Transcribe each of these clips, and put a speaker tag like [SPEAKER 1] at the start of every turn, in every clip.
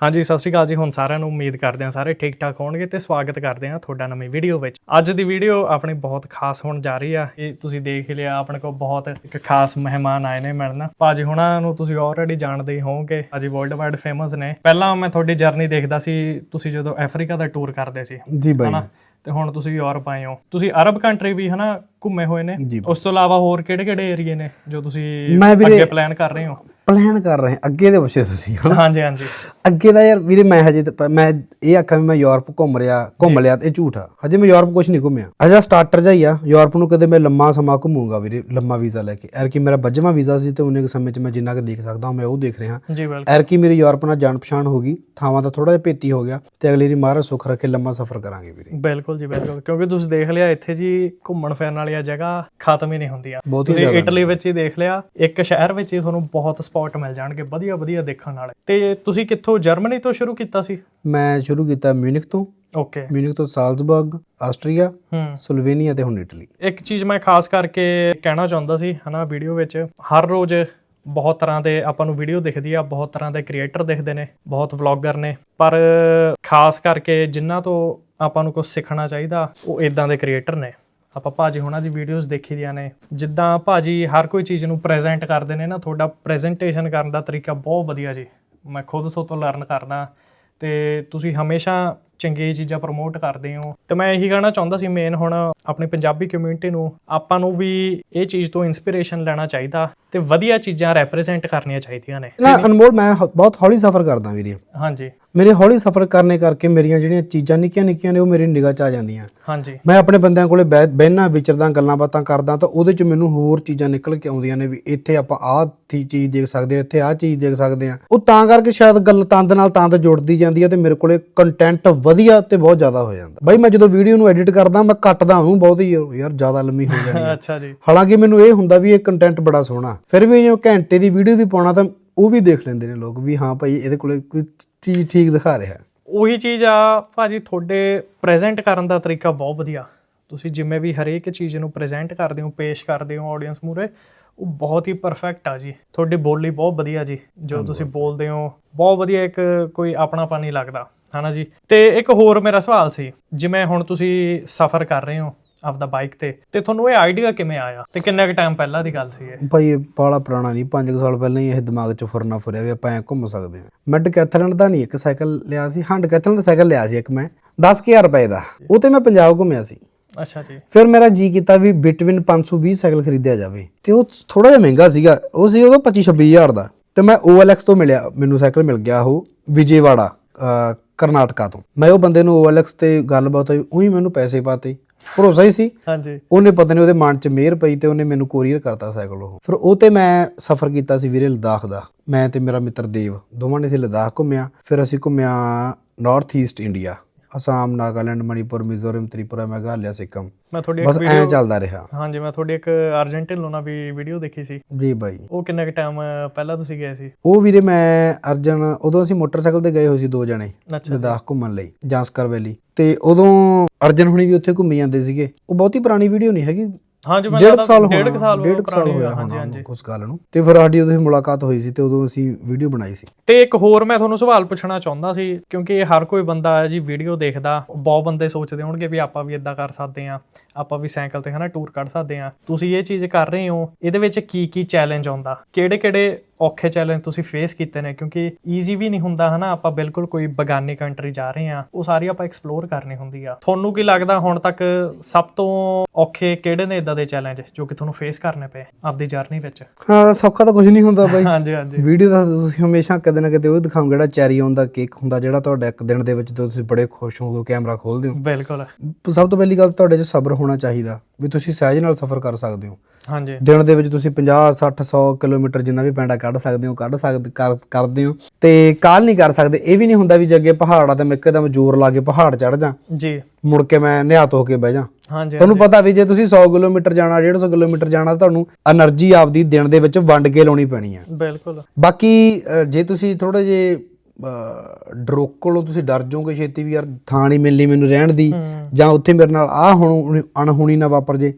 [SPEAKER 1] ਹਾਂਜੀ ਸਤਿ ਸ਼੍ਰੀ ਅਕਾਲ ਜੀ। ਹੁਣ ਸਾਰਿਆਂ ਨੂੰ ਉਮੀਦ ਕਰਦੇ ਹਾਂ ਸਾਰੇ ਠੀਕ ਠਾਕ ਹੋਣਗੇ ਤੇ ਸਵਾਗਤ ਕਰਦੇ ਹਾਂ ਤੁਹਾਡਾ ਨਵੀਂ ਵੀਡੀਓ ਵਿੱਚ। ਅੱਜ ਦੀ ਵੀਡੀਓ ਆਪਣੀ ਬਹੁਤ ਖਾਸ ਹੋਣ ਜਾ ਰਹੀ ਆ। ਇਹ ਤੁਸੀਂ ਦੇਖ ਲਿਆ ਆਪਣੇ ਕੋਲ ਬਹੁਤ ਇੱਕ ਖਾਸ ਮਹਿਮਾਨ ਆਏ ਨੇ ਮਿਲਣ ਭਾਜੀ ਹੁਣਾਂ ਨੂੰ ਤੁਸੀਂ ਆਲਰੇਡੀ ਜਾਣਦੇ ਹੀ ਹੋਵੋਗੇ। ਭਾਜੀ ਵਰਲਡ ਵਾਈਡ ਫੇਮਸ ਨੇ। ਪਹਿਲਾਂ ਮੈਂ ਤੁਹਾਡੀ ਜਰਨੀ ਦੇਖਦਾ ਸੀ ਤੁਸੀਂ ਜਦੋਂ ਅਫਰੀਕਾ ਦਾ ਟੂਰ ਕਰਦੇ ਸੀ।
[SPEAKER 2] ਜੀ ਬਾਈ।
[SPEAKER 1] ਹਨਾ? ਤੇ ਹੁਣ ਤੁਸੀਂ ਯੂਰਪ ਆਏ ਹੋ। ਤੁਸੀਂ ਅਰਬ ਕੰਟਰੀ ਵੀ ਹਨਾ ਘੁੰਮੇ ਹੋਏ ਨੇ। ਉਸ ਤੋਂ ਇਲਾਵਾ ਹੋਰ ਕਿਹੜੇ ਕਿਹੜੇ ਏਰੀਏ ਨੇ ਜੋ ਤੁਸੀਂ ਅੱਗੇ ਪਲਾਨ ਕਰ ਰਹੇ ਹੋ?
[SPEAKER 2] ਪਲਾਨ ਕਰ ਰਹੇ ਅੱਗੇ ਦੇ ਪੁੱਛੇ ਤੁਸੀਂ ਹਨਾ?
[SPEAKER 1] ਹਾਂਜੀ ਹਾਂਜੀ।
[SPEAKER 2] ਅੱਗੇ ਦਾ ਯਾਰ ਵੀਰੇ ਮੈਂ ਹਜੇ ਤਾਂ- ਮੈਂ ਇਹ ਆਖਾਂ ਵੀ ਮੈਂ ਯੂਰਪ ਘੁੰਮ ਰਿਹਾ ਘੁੰਮ ਲਿਆ ਤੇ ਇਹ ਝੂਠ ਆ। ਹਜੇ ਮੈਂ ਯੂਰਪ ਕੁਝ ਨਹੀਂ ਘੁੰਮਿਆ। ਅਜਾ ਸਟਾਰਟਰ ਜਾਈ ਆ ਯੂਰਪ ਨੂੰ ਕਦੇ ਮੈਂ ਲੰਮਾ ਸਮਾਂ ਘੁੰਮੂਗਾ ਵੀਰੇ ਲੰਮਾ ਵੀਜ਼ਾ ਲੈ ਕੇ। ਐਰ ਕਿ ਮੇਰਾ ਬੱਜਵਾਂ ਵੀਜ਼ਾ ਸੀ ਤੇ ਉਹਨੇ ਕੁ ਸਮੇਂ 'ਚ ਮੈਂ ਜਿੰਨਾ ਕੁ ਦੇਖ ਸਕਦਾ ਹਾਂ ਮੈਂ ਉਹ ਦੇਖ ਰਿਹਾ।
[SPEAKER 1] ਜੀ ਬਿਲਕੁਲ।
[SPEAKER 2] ਐਰ ਕਿ ਮੇਰੀ ਯੂਰਪ ਨਾਲ ਜਾਣ ਪਛਾਣ ਹੋ ਗਈ ਥਾਵਾਂ ਦਾ ਥੋੜਾ ਜਿਹਾ ਭੇਤੀ ਹੋ ਗਿਆ ਤੇ ਅਗਲੀ ਵਾਰੀ ਮਹਾਰਾਜ ਸੁੱਖ ਰੱਖੇ ਲੰਮਾ ਸਫ਼ਰ ਕਰਾਂਗੇ ਵੀਰੇ।
[SPEAKER 1] ਬਿਲਕੁਲ ਜੀ ਬਿਲਕੁਲ। ਕਿਉਂਕਿ ਤੁਸੀਂ ਦੇਖ ਲਿਆ ਇੱਥੇ ਜੀ ਘੁੰਮਣ ਫਿਰਨ ਵਾਲੀਆਂ ਜਗ੍ਹਾ ਖਤਮ ਹੀ ਨਹੀਂ ਹੁੰਦੀਆਂ।
[SPEAKER 2] ਬਹੁਤ ਹੀ
[SPEAKER 1] ਤੁਸੀਂ
[SPEAKER 2] ਜ਼ਿਆਦਾ।
[SPEAKER 1] ਇਟਲੀ ਵਿੱਚ ਹੀ ਦੇਖ ਲਿਆ ਇੱਕ ਸ਼ਹਿਰ ਵਿੱਚ ਹੀ ਤੁਹਾਨੂੰ ਬਹੁਤ ਸਪੌਟ ਮਿਲ ਜਾਣਗੇ ਵਧੀਆ ਵਧੀਆ ਦੇਖਣ ਵਾਲੇ। ਤੇ ਤੁਸੀਂ ਕਿੱਥੋਂ ਜਰਮਨੀ ਤੋਂ ਸ਼ੁਰੂ ਕੀਤਾ ਸੀ?
[SPEAKER 2] ਮੈਂ ਸ਼ੁਰੂ ਕੀਤਾ ਮਿਊਨਿਕ ਤੋਂ।
[SPEAKER 1] ਓਕੇ
[SPEAKER 2] ਮਿਊਨਿਕ ਤੋਂ ਸਾਲਜ਼ਬਰਗ ਆਸਟਰੀਆ ਸਲੋਵੇਨੀਆ ਤੇ ਹੁਣ ਇਟਲੀ।
[SPEAKER 1] ਇੱਕ ਚੀਜ਼ ਮੈਂ ਖਾਸ ਕਰਕੇ ਕਹਿਣਾ ਚਾਹੁੰਦਾ ਸੀ ਹਨਾ ਵੀਡੀਓ ਵਿੱਚ। ਹਰ ਰੋਜ਼ ਬਹੁਤ ਤਰ੍ਹਾਂ ਦੇ ਆਪਾਂ ਨੂੰ ਵੀਡੀਓ ਦਿਖਦੀ ਆ ਬਹੁਤ ਤਰ੍ਹਾਂ ਦੇ ਕ੍ਰੀਏਟਰ ਦਿਖਦੇ ਨੇ ਬਹੁਤ ਵਲੌਗਰ ਨੇ। ਪਰ ਖਾਸ ਕਰਕੇ ਜਿਨ੍ਹਾਂ ਤੋਂ ਆਪਾਂ ਨੂੰ ਕੁਝ ਸਿੱਖਣਾ ਚਾਹੀਦਾ ਉਹ ਇਦਾਂ ਦੇ ਕ੍ਰੀਏਟਰ ਨੇ। ਆਪਾਂ ਭਾਜੀ ਹੁਣਾਂ ਦੀ ਵੀਡੀਓਜ਼ ਦੇਖੀ ਦੀਆਂ ਨੇ। ਜਿੱਦਾਂ ਭਾਜੀ ਹਰ ਕੋਈ ਚੀਜ਼ ਨੂੰ ਪ੍ਰੈਜ਼ੈਂਟ ਕਰਦੇ ਨੇ ਨਾ, ਤੁਹਾਡਾ ਪ੍ਰੈਜੈਂਟੇਸ਼ਨ ਕਰਨ ਦਾ ਤਰੀਕਾ ਬਹੁਤ ਵਧੀਆ ਜੀ। ਮੈਂ ਖੁਦ ਤੋਂ ਤੋਂ ਲਰਨ ਕਰਦਾ। ਤੇ ਤੁਸੀਂ ਹਮੇਸ਼ਾ ਚੰਗੀ ਚੀਜ਼ਾਂ ਪ੍ਰਮੋਟ ਕਰਦੇ ਹੋ। ਤੇ ਮੈਂ ਇਹੀ ਕਹਿਣਾ ਚਾਹੁੰਦਾ ਸੀ ਮੇਨ ਹੁਣ ਆਪਣੀ ਪੰਜਾਬੀ ਕਮਿਊਨਿਟੀ ਨੂੰ ਆਪਾਂ ਨੂੰ ਵੀ ਇਹ ਚੀਜ਼ ਤੋਂ ਇਨਸਪੀਰੇਸ਼ਨ ਲੈਣਾ ਚਾਹੀਦਾ ਤੇ ਵਧੀਆ ਚੀਜ਼ਾਂ ਰੈਪਰੈਜ਼ੈਂਟ ਕਰਨੀਆਂ ਚਾਹੀਦੀਆਂ ਨੇ।
[SPEAKER 2] ਨਾ ਅਨਮੋਲ ਮੈਂ ਬਹੁਤ ਹੌਲੀ ਸਫ਼ਰ ਕਰਦਾ ਵੀਰੇ।
[SPEAKER 1] ਹਾਂਜੀ।
[SPEAKER 2] ਮੇਰੇ ਹੌਲੀ ਸਫ਼ਰ ਕਰਨੇ ਕਰਕੇ ਮੇਰੀਆਂ ਜਿਹੜੀਆਂ ਚੀਜ਼ਾਂ ਨਿੱਕੀਆਂ ਨਿੱਕੀਆਂ ਨੇ ਉਹ ਮੇਰੀ ਨਿਗਾਹ 'ਚ ਆ ਜਾਂਦੀਆਂ।
[SPEAKER 1] ਹਾਂਜੀ।
[SPEAKER 2] ਮੈਂ ਆਪਣੇ ਬੰਦਿਆਂ ਕੋਲੇ ਬਹਿ- ਬਹਿਨਾ ਵਿਚਰਦਾ ਗੱਲਾਂ ਬਾਤਾਂ ਕਰਦਾ ਤਾਂ ਉਹਦੇ 'ਚ ਮੈਨੂੰ ਹੋਰ ਚੀਜ਼ਾਂ ਨਿਕਲ ਕੇ ਆਉਂਦੀਆਂ ਨੇ ਵੀ ਇੱਥੇ ਆਪਾਂ ਆਹ ਥੀ ਚੀਜ਼ ਦੇਖ ਸਕਦੇ ਹਾਂ ਇੱਥੇ ਆਹ ਚੀਜ਼ ਦੇਖ ਸਕਦੇ ਹਾਂ। ਉਹ ਤਾਂ ਕਰਕੇ ਸ਼ਾਇਦ ਗੱਲ ਤੰਦ ਨਾਲ ਤੰਦ ਜੁੜਦੀ ਜਾਂਦੀ ਹੈ ਤੇ ਮੇਰੇ ਕੋਲੇ ਕੰਟੈਂਟ ਵਧੀਆ ਤੇ ਬਹੁਤ ਜ਼ਿਆਦਾ ਹੋ ਜਾਂਦਾ। ਬਾਈ ਮੈਂ ਜਦੋਂ ਵੀਡੀਓ ਨੂੰ ਐਡਿਟ ਕਰਦਾ ਮੈਂ ਕੱਟਦਾ ਉਹਨੂੰ ਬਹੁਤ ਹੀ ਯਾਰ ਜ਼ਿਆਦਾ ਲੰਮੀ ਹੋ ਜਾਣੀ ਹੈ
[SPEAKER 1] ਅੱਛਾ ਜੀ।
[SPEAKER 2] ਹਾਲਾਂਕਿ ਮੈਨੂੰ ਇਹ ਹੁੰਦਾ ਵੀ ਇਹ ਕੰਟੈਂਟ ਬੜਾ ਸੋਹਣਾ। ਫਿਰ ਵੀ ਜੇ ਘੰਟੇ ਦੀ ਵੀਡੀਓ ਵੀ ਪਾਉਣਾ ਤਾਂ ਉਹ ਵੀ ਦੇਖ ਲੈਂਦੇ ਨੇ ਲੋਕ ਵੀ ਹਾਂ ਭਾਈ ਇਹਦੇ ਕੋਲੇ ਕੋਈ ਚੀਜ਼ ਠੀਕ ਦਿਖਾ ਰਿਹਾ।
[SPEAKER 1] ਉਹੀ ਚੀਜ਼ ਆ ਭਾਜੀ ਤੁਹਾਡੇ ਪ੍ਰੈਜ਼ੈਂਟ ਕਰਨ ਦਾ ਤਰੀਕਾ ਬਹੁਤ ਵਧੀਆ। ਤੁਸੀਂ ਜਿਵੇਂ ਵੀ ਹਰੇਕ ਚੀਜ਼ ਨੂੰ ਪ੍ਰੈਜ਼ੈਂਟ ਕਰਦੇ ਹੋ ਪੇਸ਼ ਕਰਦੇ ਹੋ ਆਡੀਅנס ਮੂਰੇ ਉਹ ਬਹੁਤ ਹੀ ਪਰਫੈਕਟ ਆ ਜੀ। ਤੁਹਾਡੀ ਬੋਲੀ ਬਹੁਤ ਵਧੀਆ ਜੀ ਜੋ ਤੁਸੀਂ ਬੋਲਦੇ ਹੋ ਬਹੁਤ ਵਧੀਆ ਇੱਕ ਕੋਈ ਆਪਣਾਪਨ ਨਹੀਂ ਲੱਗਦਾ ਹਨਾ ਜੀ? ਤੇ ਇੱਕ ਹੋਰ ਮੇਰਾ ਸਵਾਲ ਸੀ ਜਿਵੇਂ ਹੁਣ ਤੁਸੀਂ ਸਫ਼ਰ ਕਰ ਰਹੇ ਹੋ ਆਪਦਾ ਬਾਈਕ ਤੇ ਤੇ ਤੁਹਾਨੂੰ ਇਹ ਆਈਡੀਆ ਕਿਵੇਂ ਆਇਆ? ਤੇ ਕਿੰਨਾ ਕੁ ਟਾਈਮ ਪਹਿਲਾਂ ਦੀ ਗੱਲ ਸੀ ਇਹ?
[SPEAKER 2] ਭਾਈ ਬਾਲਾ ਪੁਰਾਣਾ ਨਹੀਂ 5 ਸਾਲ ਪਹਿਲਾਂ ਹੀ ਇਹ ਦਿਮਾਗ 'ਚ ਫੁਰਨਾ ਫੁਰਿਆ ਵੀ ਆਪਾਂ ਐ ਘੁੰਮ ਸਕਦੇ ਹਾਂ। ਮੈਂ ਡਕੈਥਲਨ ਦਾ ਨਹੀਂ ਇੱਕ ਸਾਈਕਲ ਲਿਆ ਸੀ ਹਾਂ ਡਕੈਥਲਨ ਦਾ ਸਾਈਕਲ ਲਿਆ ਸੀ ਇੱਕ ਮੈਂ 10000 ਰੁਪਏ ਦਾ। ਉਹ ਤੇ ਮੈਂ ਪੰਜਾਬ ਘੁੰਮਿਆ ਸੀ।
[SPEAKER 1] ਅੱਛਾ ਜੀ।
[SPEAKER 2] ਫਿਰ ਮੇਰਾ ਜੀ ਕੀਤਾ ਵੀ ਬਿਟਵਿਨ 520 ਸਾਈਕਲ ਖਰੀਦਿਆ ਜਾਵੇ। ਤੇ ਉਹ ਥੋੜਾ ਜਿਹਾ ਮਹਿੰਗਾ ਸੀਗਾ। ਉਹ ਸੀ ਉਦੋਂ 25 26000 ਦਾ। ਤੇ ਮੈਂ OLX ਤੋਂ ਮਿਲਿਆ। ਮੈਨੂੰ ਸਾਈਕਲ ਮਿਲ ਗਿਆ ਉਹ ਵਿਜੇਵਾੜਾ ਕਰਨਾਟਕਾ ਤੋਂ। ਮੈਂ ਉਹ ਬੰਦੇ ਨੂੰ OLX ਤੇ ਗੱਲਬਾਤ ਹੋਈ ਉਹੀ ਮੈਨੂੰ ਪੈਸੇ ਪਾਤੇ। ਭਰੋਸਾ ਹੀ ਸੀ।
[SPEAKER 1] ਹਾਂਜੀ।
[SPEAKER 2] ਉਹਨੇ ਪਤਾ ਨਹੀਂ ਉਹਦੇ ਮਨ 'ਚ ਮਿਹਰ ਪਈ ਤੇ ਉਹਨੇ ਮੈਨੂੰ ਕੋਰੀਅਰ ਕਰਤਾ ਸਾਈਕਲ ਉਹ। ਫਿਰ ਉਹ ਤੇ ਮੈਂ ਸਫ਼ਰ ਕੀਤਾ ਸੀ ਵੀਰੇ ਲਦਾਖ ਦਾ। ਮੈਂ ਤੇ ਮੇਰਾ ਮਿੱਤਰ ਦੇਵ ਦੋਵਾਂ ਨੇ ਅਸੀਂ ਲਦਾਖ ਘੁੰਮਿਆ। ਫਿਰ ਅਸੀਂ ਘੁੰਮਿਆ north east India Assam Nagaland Manipur Mizoram Tripura Meghalaya Sikkim.
[SPEAKER 1] ਮੈਂ ਤੁਹਾਡੀ
[SPEAKER 2] ਬਸ
[SPEAKER 1] ਇੱਕ
[SPEAKER 2] ਐਂ
[SPEAKER 1] ਵੀਡੀਓ
[SPEAKER 2] ਚੱਲਦਾ ਰਿਹਾ।
[SPEAKER 1] ਹਾਂਜੀ ਮੈਂ ਤੁਹਾਡੀ ਇੱਕ ਅਰਜੈਂਟੀਨ ਲੋਨਾ ਵੀ ਵੀਡੀਓ ਦੇਖੀ ਸੀ।
[SPEAKER 2] ਜੀ ਬਾਈ।
[SPEAKER 1] ਉਹ ਕਿੰਨਾ ਕੁ ਟਾਈਮ ਪਹਿਲਾਂ ਤੁਸੀਂ ਗਏ ਸੀ?
[SPEAKER 2] ਉਹ ਵੀਰੇ ਮੈਂ ਅਰਜਨ ਉਦੋਂ ਅਸੀਂ ਮੋਟਰਸਾਈਕਲ ਤੇ ਗਏ ਹੋਏ ਸੀ ਦੋ ਜਣੇ
[SPEAKER 1] ਅੱਛਾ
[SPEAKER 2] ਲਦਾਖ ਘੁੰਮਣ ਲਈ ਜਾਂਸਕਰ ਵੈਲੀ। ਤੇ ਉਦੋਂ ਅਰਜਨ ਹੁਣੀ ਵੀ ਉੱਥੇ ਘੁੰਮੀ ਜਾਂਦੇ ਸੀਗੇ। ਉਹ ਬਹੁਤੀ ਪੁਰਾਣੀ ਵੀਡੀਓ ਨਹੀਂ ਹੈਗੀ।
[SPEAKER 1] ਹਾਂਜੀ ਮੈਂ
[SPEAKER 2] ਡੇਢ
[SPEAKER 1] ਜ਼ਿਆਦਾ-
[SPEAKER 2] ਸਾਲ
[SPEAKER 1] ਡੇਢ ਸਾਲ
[SPEAKER 2] ਡੇਢ ਸਾਲ ਹੋਇਆ
[SPEAKER 1] ਹਾਂਜੀ ਹਾਂਜੀ।
[SPEAKER 2] ਉਸ ਗੱਲ ਨੂੰ। ਤੇ ਫਿਰ ਸਾਡੀ ਉਹਦੇ ਮੁਲਾਕਾਤ ਹੋਈ ਸੀ ਤੇ ਉਦੋਂ ਅਸੀਂ ਵੀਡੀਓ ਬਣਾਈ ਸੀ।
[SPEAKER 1] ਤੇ ਇੱਕ ਹੋਰ ਮੈਂ ਤੁਹਾਨੂੰ ਸਵਾਲ ਪੁੱਛਣਾ ਚਾਹੁੰਦਾ ਸੀ ਕਿਉਂਕਿ ਇਹ ਹਰ ਕੋਈ ਬੰਦਾ ਜੀ ਵੀਡੀਓ ਦੇਖਦਾ ਬਹੁਤ ਬੰਦੇ ਸੋਚਦੇ ਹੋਣਗੇ ਵੀ ਆਪਾਂ ਵੀ ਇਦਾਂ ਕਰ ਸਕਦੇ ਆ ਆਪਾਂ ਵੀ ਸਾਈਕਲ ਤੇ ਹਨਾ ਟੂਰ ਕੱਢ ਸਕਦੇ ਆ ਤੁਸੀਂ ਇਹ ਚੀਜ਼ ਕਰ ਰਹੇ ਹੋ ਇਹਦੇ ਵਿੱਚ ਕੀ ਕੀ ਚੈਲੰਜ ਆਉਂਦਾ? ਕਿਹੜੇ ਕਿਹੜੇ ਔਖੇ ਚੈਲੰਜ ਤੁਸੀਂ ਫੇਸ ਕੀਤੇ ਨੇ ਕਿਉਂਕਿ ਈਜ਼ੀ ਵੀ ਨਹੀਂ ਹੁੰਦਾ ਹਨਾ ਆਪਾਂ ਬਿਲਕੁਲ ਕੋਈ ਬਗਾਨੀ ਕੰਟਰੀ ਜਾ ਰਹੇ ਆ ਉਹ ਸਾਰੀ ਆਪਾਂ ਐਕਸਪਲੋਰ ਕਰਨੀ ਹੁੰਦੀ ਆ। ਤੁਹਾਨੂੰ ਕੀ ਲੱਗਦਾ ਹੁਣ ਤੱਕ ਸਭ ਤੋਂ ਔਖੇ ਕਿਹੜੇ ਨੇ ਇਦਾਂ ਦੇ ਚੈਲੰਜ ਜੋ ਕਿ ਤੁਹਾਨੂੰ ਫੇਸ ਕਰਨੇ ਪਏ ਆਪਦੀ ਜਰਨੀ ਵਿੱਚ?
[SPEAKER 2] ਹਾਂ ਸੌਖਾ ਤਾਂ ਕੁਝ ਨਹੀਂ ਹੁੰਦਾ ਬਾਈ।
[SPEAKER 1] ਹਾਂਜੀ ਹਾਂਜੀ।
[SPEAKER 2] ਵੀਡੀਓ ਦਾ ਤੁਸੀਂ ਹਮੇਸ਼ਾ ਕਦੇ ਨਾ ਕਦੇ ਉਹ ਦਿਖਾਉਂਗੇ ਜਿਹੜਾ ਚੈਰੀ ਆਨ ਦਾ ਕੇਕ ਹੁੰਦਾ ਜਿਹੜਾ ਤੁਹਾਡਾ ਇੱਕ ਦਿਨ ਦੇ ਵਿੱਚ ਜਦੋਂ ਤੁਸੀਂ ਬੜੇ ਖੁਸ਼ ਹੋ ਉਦੋਂ ਕੈਮਰਾ ਖੋਲਦੇ ਹੋ
[SPEAKER 1] ਬਿਲਕੁਲ।
[SPEAKER 2] ਸਭ ਤੋਂ ਪਹਿਲੀ ਗੱਲ ਤੁਹਾਡੇ 'ਚ ਸਬਰ ਹੋਣਾ ਚਾਹੀਦਾ ਵੀ ਤੁਸੀਂ ਸਹਿਜ ਨਾਲ ਸਫ਼ਰ ਕਰ ਸਕਦੇ ਹੋ।
[SPEAKER 1] ਹਾਂਜੀ।
[SPEAKER 2] ਦਿਨ ਦੇ ਵਿੱਚ ਤੁਸੀਂ 50 60 100 ਕਿਲੋਮੀਟਰ ਜਿੰਨਾ ਵੀ ਪੈਂਡਾ ਕੱਢ ਸਕਦੇ ਹੋ ਕੱਢ ਸਕਦੇ ਕਰਦੇ ਹੋ। ਤੇ ਕਾਲ ਨਹੀਂ ਕਰ ਸਕਦੇ। ਇਹ ਵੀ ਨਹੀਂ ਹੁੰਦਾ ਵੀ ਜੱਗੇ ਪਹਾੜਾਂ ਤੇ ਮੈਂ ਇੱਕਦਮ ਜ਼ੋਰ ਲਾ ਕੇ ਪਹਾੜ ਚੜ ਜਾ।
[SPEAKER 1] ਜੀ।
[SPEAKER 2] ਮੁੜ ਕੇ ਮੈਂ ਨਿਹਾਤ ਧੋ ਕੇ ਬਹਿ ਜਾ।
[SPEAKER 1] ਹਾਂਜੀ
[SPEAKER 2] ਤੁਹਾਨੂੰ ਪਤਾ ਵੀ ਜੇ ਤੁਸੀਂ 100 ਕਿਲੋਮੀਟਰ ਜਾਣਾ 150 ਕਿਲੋਮੀਟਰ ਜਾਣਾ ਤੁਹਾਨੂੰ એનર્ਜੀ ਆਪਦੀ ਦਿਨ ਦੇ ਵਿੱਚ ਵੰਡ ਕੇ ਲਾਉਣੀ ਪੈਣੀ ਆ।
[SPEAKER 1] ਬਿਲਕੁਲ।
[SPEAKER 2] ਬਾਕੀ ਜੇ ਤੁਸੀਂ ਥੋੜੇ ਜੇ ਡਰੋਕਲੋਂ ਤੁਸੀਂ ਡਰ ਜਾਓਗੇ ਛੇਤੀ ਵੀ ਯਾਰ ਥਾਂ ਨਹੀਂ ਮਿਲਣੀ ਮੈਨੂੰ ਰਹਿਣ ਦੀ ਜਾਂ ਉੱਥੇ ਮੇਰੇ ਨਾਲ ਆ ਹੁਣ ਅਣਹੋਣੀ ਨਾ ਵਾਪਰ ਜੇ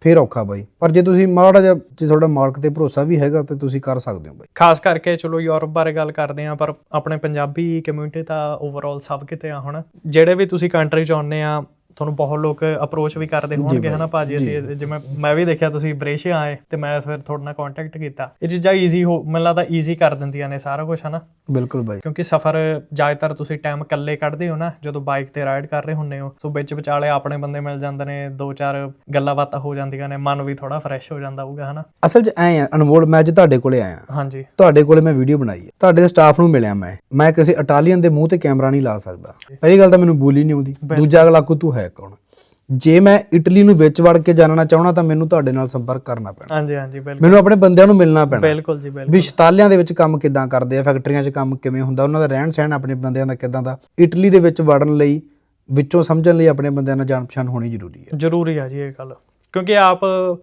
[SPEAKER 2] ਫੇਰ ਔਖਾ ਬਾਈ। ਪਰ ਜੇ ਤੁਸੀਂ ਮਾੜਾ ਜਿਹਾ, ਜੇ ਤੁਹਾਡਾ ਮਾਲਕ ਤੇ ਭਰੋਸਾ ਵੀ ਹੈਗਾ, ਤੇ ਤੁਸੀਂ ਕਰ ਸਕਦੇ ਹੋ ਬਾਈ।
[SPEAKER 1] ਖਾਸ ਕਰਕੇ ਚਲੋ ਯੂਰਪ ਬਾਰੇ ਗੱਲ ਕਰਦੇ ਆ ਪਰ ਆਪਣੇ ਪੰਜਾਬੀ ਕਮਿਊਨਿਟੀ ਤਾਂ ਓਵਰਆਲ ਸਭ ਕਿਤੇ ਆ ਹੁਣ। ਜਿਹੜੇ ਵੀ ਤੁਸੀਂ ਕੰਟਰੀ ਚ ਆਉਂਦੇ ਆ ਤੁਹਾਨੂੰ ਬਹੁਤ ਲੋਕ ਅਪਰੋਚ ਵੀ ਕਰਦੇ ਹੋਣਗੇ ਹਨਾ ਭਾਜੀ? ਅਸੀਂ ਜਿਵੇਂ ਮੈਂ ਵੀ ਦੇਖਿਆ ਤੁਸੀਂ ਬ੍ਰੇਸ਼ੀਆ ਆਏ ਤੇ ਮੈਂ ਫਿਰ ਤੁਹਾਡੇ ਨਾਲ ਕੰਟੈਕਟ ਕੀਤਾ। ਇਹ ਚੀਜ਼ਾਂ ਈਜ਼ੀ ਹੋ ਮੈਨੂੰ ਲੱਗਦਾ ਈਜ਼ੀ ਕਰ ਦਿੰਦੀਆਂ ਨੇ ਸਾਰਾ ਕੁਝ ਹਨਾ?
[SPEAKER 2] ਬਿਲਕੁਲ ਬਾਈ।
[SPEAKER 1] ਕਿਉਂਕਿ ਸਫ਼ਰ ਜ਼ਿਆਦਾਤਰ ਤੁਸੀਂ ਟਾਈਮ ਇਕੱਲੇ ਕੱਢਦੇ ਹੋ ਨਾ ਜਦੋਂ ਬਾਈਕ ਤੇ ਰਾਈਡ ਕਰ ਰਹੇ ਹੁੰਦੇ ਹੋ। ਸੋ ਵਿੱਚ ਵਿਚਾਲੇ ਆਪਣੇ ਬੰਦੇ ਮਿਲ ਜਾਂਦੇ ਨੇ ਦੋ ਚਾਰ ਗੱਲਾਂ ਬਾਤਾਂ ਹੋ ਜਾਂਦੀਆਂ ਨੇ ਮਨ ਵੀ ਥੋੜਾ ਫਰੈਸ਼ ਹੋ ਜਾਂਦਾ ਹੋਊਗਾ ਹਨਾ?
[SPEAKER 2] ਅਸਲ 'ਚ ਐ ਆ ਅਨਮੋਲ ਮੈਂ ਅੱਜ ਤੁਹਾਡੇ ਕੋਲੇ ਆਇਆ।
[SPEAKER 1] ਹਾਂਜੀ।
[SPEAKER 2] ਤੁਹਾਡੇ ਕੋਲੇ ਮੈਂ ਵੀਡੀਓ ਬਣਾਈ ਹੈ। ਤੁਹਾਡੇ ਸਟਾਫ ਨੂੰ ਮਿਲਿਆ ਮੈਂ। ਮੈਂ ਕਿਸੇ ਇਟਾਲੀਅਨ ਦੇ ਮੂੰਹ ਤੇ ਕੈਮਰਾ ਨਹੀਂ ਲਾ ਸਕਦਾ। ਪਹਿਲੀ ਗੱਲ ਤਾਂ ਮੈਨੂੰ ਬੋਲੀ ਨਹੀਂ ਆਉਂਦੀ। ਦੂਜਾ ਅਗਲਾ ਕੋ ਤੂੰ ਹੈ ਕੌਣ? ਜੇ ਮੈਂ ਇਟਲੀ ਨੂੰ ਵਿੱਚ ਵੜ ਕੇ ਜਾਣਨਾ ਚਾਹਣਾ ਤਾਂ ਮੈਨੂੰ ਤੁਹਾਡੇ ਨਾਲ ਸੰਪਰਕ ਕਰਨਾ ਪੈਣਾ।
[SPEAKER 1] ਹਾਂਜੀ ਹਾਂਜੀ ਬਿਲਕੁਲ।
[SPEAKER 2] ਮੈਨੂੰ ਆਪਣੇ ਬੰਦਿਆਂ ਨੂੰ ਮਿਲਣਾ ਪੈਣਾ।
[SPEAKER 1] ਬਿਲਕੁਲ ਜੀ ਬਿਲਕੁਲ।
[SPEAKER 2] ਵੀ ਸ਼ਤਾਲਿਆਂ ਦੇ ਵਿੱਚ ਕੰਮ ਕਿੱਦਾਂ ਕਰਦੇ ਆ ਫੈਕਟਰੀਆਂ 'ਚ ਕੰਮ ਕਿਵੇਂ ਹੁੰਦਾ ਉਹਨਾਂ ਦਾ ਰਹਿਣ ਸਹਿਣ ਆਪਣੇ ਬੰਦਿਆਂ ਦਾ ਕਿੱਦਾਂ ਦਾ? ਇਟਲੀ ਦੇ ਵਿੱਚ ਵੜਨ ਲਈ ਵਿੱਚੋਂ ਸਮਝਣ ਲਈ ਆਪਣੇ ਬੰਦਿਆਂ ਨਾਲ ਜਾਣ ਪਛਾਣ ਹੋਣੀ ਜ਼ਰੂਰੀ ਹੈ।
[SPEAKER 1] ਜ਼ਰੂਰੀ ਆ ਜੀ ਇਹ ਗੱਲ। ਕਿਉਂਕਿ ਆਪ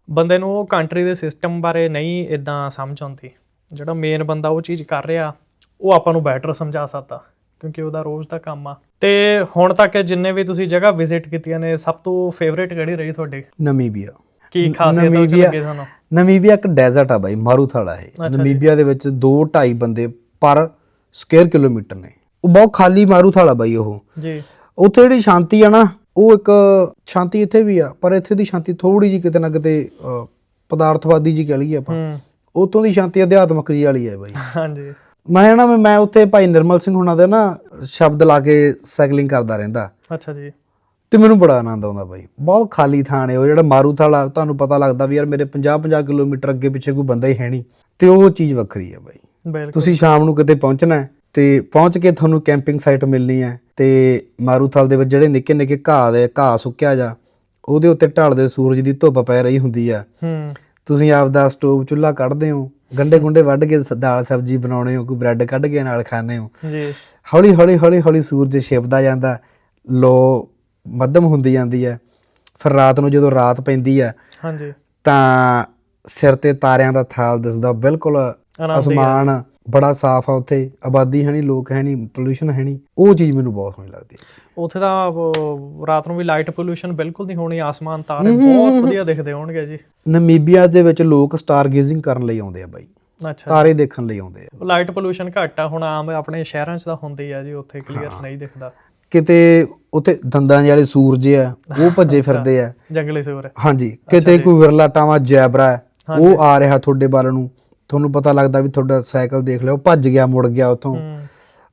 [SPEAKER 1] ਬੰਦੇ ਨੂੰ ਉਹ ਕੰਟਰੀ ਦੇ ਸਿਸਟਮ ਬਾਰੇ ਨਹੀਂ ਇਦਾਂ ਸਮਝ ਆਉਂਦੀ। ਜਿਹੜਾ ਮੇਨ ਬੰਦਾ ਉਹ ਚੀਜ਼ ਕਰ ਰਿਹਾ ਉਹ ਆਪਾਂ ਨੂੰ ਬੈਟਰ ਸਮਝਾ ਸਕਦਾ। ਕਿਉਂਕਿ ਉਹਦਾ ਰੋਜ਼ ਦਾ ਕੰਮ ਆ। ਤੇ ਹੁਣ ਤੱਕ ਜਿੰਨੇ ਵੀ ਤੁਸੀਂ ਜਗ੍ਹਾ ਵਿਜ਼ਿਟ ਕੀਤੀਆਂ ਨੇ ਸਭ ਤੋਂ ਫੇਵਰੇਟ ਕਿਹੜੀ ਰਹੀ ਤੁਹਾਡੀ?
[SPEAKER 2] ਨਮੀਬੀਆ।
[SPEAKER 1] ਕੀ ਖਾਸੀਅਤ ਉਹ ਚ ਲੱਗੇ ਤੁਹਾਨੂੰ?
[SPEAKER 2] ਨਮੀਬੀਆ ਇੱਕ ਡੈਜ਼ਰਟ ਆ ਬਾਈ ਮਾਰੂਥਲ ਹੈ। ਨਮੀਬੀਆ ਦੇ ਵਿੱਚ 2 2.5 ਬੰਦੇ ਪਰ ਸਕੁਅਰ ਕਿਲੋਮੀਟਰ ਨੇ। ਉਹ ਬਹੁਤ ਖਾਲੀ ਮਾਰੂਥਲ ਆ ਬਾਈ ਉਹ।
[SPEAKER 1] ਜੀ।
[SPEAKER 2] ਉੱਥੇ ਜਿਹੜੀ ਸ਼ਾਂਤੀ ਆ ਨਾ ਉਹ ਇੱਕ ਸ਼ਾਂਤੀ ਇੱਥੇ ਵੀ ਆ ਪਰ ਇੱਥੇ ਦੀ ਸ਼ਾਂਤੀ ਥੋੜੀ ਜੀ ਕਿਤੇ ਨਾ ਕਿਤੇ ਪਦਾਰਥਵਾਦੀ ਜੀ ਕਹਿ ਲਈਏ ਆਪਾਂ। ਉਤੋਂ ਦੀ ਸ਼ਾਂਤੀ ਅਧਿਆਤਮਕ ਜੀ ਵਾਲੀ ਹੈ ਬਾਈ।
[SPEAKER 1] ਹਾਂਜੀ।
[SPEAKER 2] ਮੈਂ ਨਾ ਮੈਂ ਉੱਥੇ ਭਾਈ ਨਿਰਮਲ ਸਿੰਘ ਹੁਣਾਂ ਦੇ ਨਾ ਸ਼ਬਦ ਲਾ ਕੇ ਸਾਈਕਲਿੰਗ ਕਰਦਾ ਰਹਿੰਦਾ।
[SPEAKER 1] ਅੱਛਾ ਜੀ।
[SPEAKER 2] ਤੇ ਮੈਨੂੰ ਬੜਾ ਆਨੰਦ ਆਉਂਦਾ ਬਾਈ। ਬਹੁਤ ਖਾਲੀ ਥਾਂ ਨੇ ਉਹ ਜਿਹੜਾ ਮਾਰੂਥਲ ਤੁਹਾਨੂੰ ਪਤਾ ਲੱਗਦਾ ਵੀ ਯਾਰ ਮੇਰੇ 50 50 ਕਿਲੋਮੀਟਰ ਅੱਗੇ ਪਿੱਛੇ ਕੋਈ ਬੰਦਾ ਹੀ ਹੈ ਨਹੀਂ। ਤੇ ਉਹ ਚੀਜ਼ ਵੱਖਰੀ ਹੈ ਬਾਈ। ਤੁਸੀਂ ਸ਼ਾਮ ਨੂੰ ਕਿਤੇ ਪਹੁੰਚਣਾ ਹੈ ਤੇ ਪਹੁੰਚ ਕੇ ਤੁਹਾਨੂੰ ਕੈਂਪਿੰਗ ਸਾਈਟ ਮਿਲਣੀ ਹੈ ਤੇ ਮਾਰੂਥਲ ਦੇ ਵਿੱਚ ਜਿਹੜੇ ਨਿੱਕੇ ਨਿੱਕੇ ਘਾਹ ਦੇ ਘਾਹ ਸੁੱਕਿਆ ਜਾ ਉਹਦੇ ਉੱਤੇ ਢਲਦੇ ਸੂਰਜ ਦੀ ਧੁੱਪ ਪੈ ਰਹੀ ਹੁੰਦੀ ਆ।
[SPEAKER 1] ਹੂੰ।
[SPEAKER 2] ਤੁਸੀਂ ਆਪਦਾ ਸਟੋਵ ਚੁੱਲ੍ਹਾ ਕੱਢਦੇ ਹੋ ਗੰਡੇ ਗੁੰਡੇ ਵੱਢ ਕੇ ਸ- ਦਾਲ ਸਬਜ਼ੀ ਬਣਾਉਣੇ ਹੋ ਕੋਈ ਬ੍ਰੈਡ ਕੱਢ ਕੇ ਨਾਲ ਖਾਣੇ ਹੋ।
[SPEAKER 1] ਜੀ।
[SPEAKER 2] ਹੌਲੀ ਹੌਲੀ ਹੌਲੀ ਹੌਲੀ ਸੂਰਜ ਛਿਪਦਾ ਜਾਂਦਾ ਲੋ ਮੱਧਮ ਹੁੰਦੀ ਜਾਂਦੀ ਹੈ। ਫਿਰ ਰਾਤ ਨੂੰ ਜਦੋਂ ਰਾਤ ਪੈਂਦੀ ਹੈ
[SPEAKER 1] ਹਾਂਜੀ।
[SPEAKER 2] ਤਾਂ ਸਿਰ ਤੇ ਤਾਰਿਆਂ ਦਾ ਥਾਲ ਦਿਸਦਾ ਬਿਲਕੁਲ
[SPEAKER 1] ਆਨੰਦ ਹੀ ਆ।
[SPEAKER 2] ਅਸਮਾਨ ਬੜਾ ਸਾਫ਼ ਆ ਉੱਥੇ ਆਬਾਦੀ ਹੈ ਨਹੀਂ ਲੋਕ ਹੈ ਨਹੀਂ ਪੋਲੂਸ਼ਨ ਹੈ ਨਹੀਂ ਉਹ ਚੀਜ਼ ਮੈਨੂੰ ਬਹੁਤ ਸੋਹਣੀ ਲੱਗਦੀ ਹੈ।
[SPEAKER 1] ਉੱਥੇ ਤਾਂ ਉਹ ਰਾਤ ਨੂੰ ਵੀ ਲਾਈਟ ਪੋਲੂਸ਼ਨ ਬਿਲਕੁਲ ਨਹੀਂ ਹੋਣੀ ਆਸਮਾਨ ਤਾਰੇ ਬਹੁਤ ਵਧੀਆ ਦਿਖਦੇ ਹੋਣਗੇ ਜੀ।
[SPEAKER 2] ਨਮੀਬੀਆ ਦੇ ਵਿੱਚ ਲੋਕ ਸਟਾਰ ਗੇਜ਼ਿੰਗ ਕਰਨ ਲਈ ਆਉਂਦੇ ਆ ਬਾਈ।
[SPEAKER 1] ਅੱਛਾ।
[SPEAKER 2] ਤਾਰੇ ਦੇਖਣ ਲਈ ਆਉਂਦੇ ਆ।
[SPEAKER 1] ਲਾਈਟ ਪੋਲੂਸ਼ਨ ਘੱਟ ਆ ਹੁਣ ਆਮ ਆਪਣੇ ਸ਼ਹਿਰਾਂ 'ਚ ਤਾਂ ਹੁੰਦੀ ਆ ਜੀ ਉੱਥੇ ਕਲੀਅਰ ਨਹੀਂ ਦਿਖਦਾ।
[SPEAKER 2] ਕਿਤੇ ਉੱਥੇ ਦੰਦਾਂ ਜਿਹੇ ਵਾਲੇ ਸੂਰਜ ਆ ਉਹ ਭੱਜੇ ਫਿਰਦੇ ਆ।
[SPEAKER 1] ਜੰਗਲੀ ਸੂਰ
[SPEAKER 2] ਹਾਂਜੀ ਕਿਤੇ ਕੋਈ ਵਿਰਲਾ ਟਾਵਾ ਜੈਬਰਾ ਉਹ ਆ ਰਿਹਾ ਤੁਹਾਡੇ ਵੱਲ ਨੂੰ ਤੁਹਾਨੂੰ ਪਤਾ ਲੱਗਦਾ ਵੀ ਤੁਹਾਡਾ ਸਾਈਕਲ ਦੇਖ ਉਹ ਭੱਜ ਗਿਆ ਮੁੜ ਗਿਆ ਉੱਥੋਂ।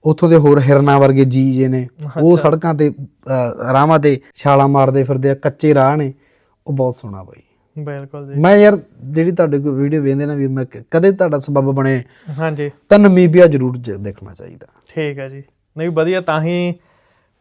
[SPEAKER 2] ਉੱਥੋਂ ਦੇ ਹੋਰ ਹਿਰਨਾਂ ਵਰਗੇ ਜੀ ਜੇ ਨੇ। ਉਹ ਸੜਕਾਂ ਤੇ ਰਾਹਾਂ ਤੇ ਛਾਲਾਂ ਮਾਰਦੇ ਫਿਰਦੇ ਆ ਕੱਚੇ ਰਾਹ ਨੇ। ਉਹ ਬਹੁਤ ਸੋਹਣਾ ਬਾਈ।
[SPEAKER 1] ਬਿਲਕੁਲ ਜੀ।
[SPEAKER 2] ਮੈਂ ਯਾਰ ਜਿਹੜੀ ਤੁਹਾਡੇ ਕੋਲ ਵੀਡੀਓ ਵੇਖਦੇ ਨਾ ਵੀ ਮੈਂ ਕਦੇ ਤੁਹਾਡਾ ਸਬਬ ਬਣੇ।
[SPEAKER 1] ਹਾਂਜੀ।
[SPEAKER 2] ਤਾਂ ਨਮੀਬੀਆ ਜ਼ਰੂਰ ਦੇਖਣਾ ਚਾਹੀਦਾ।
[SPEAKER 1] ਠੀਕ ਹੈ ਜੀ। ਨਹੀਂ ਵਧੀਆ ਤਾਂ ਹੀ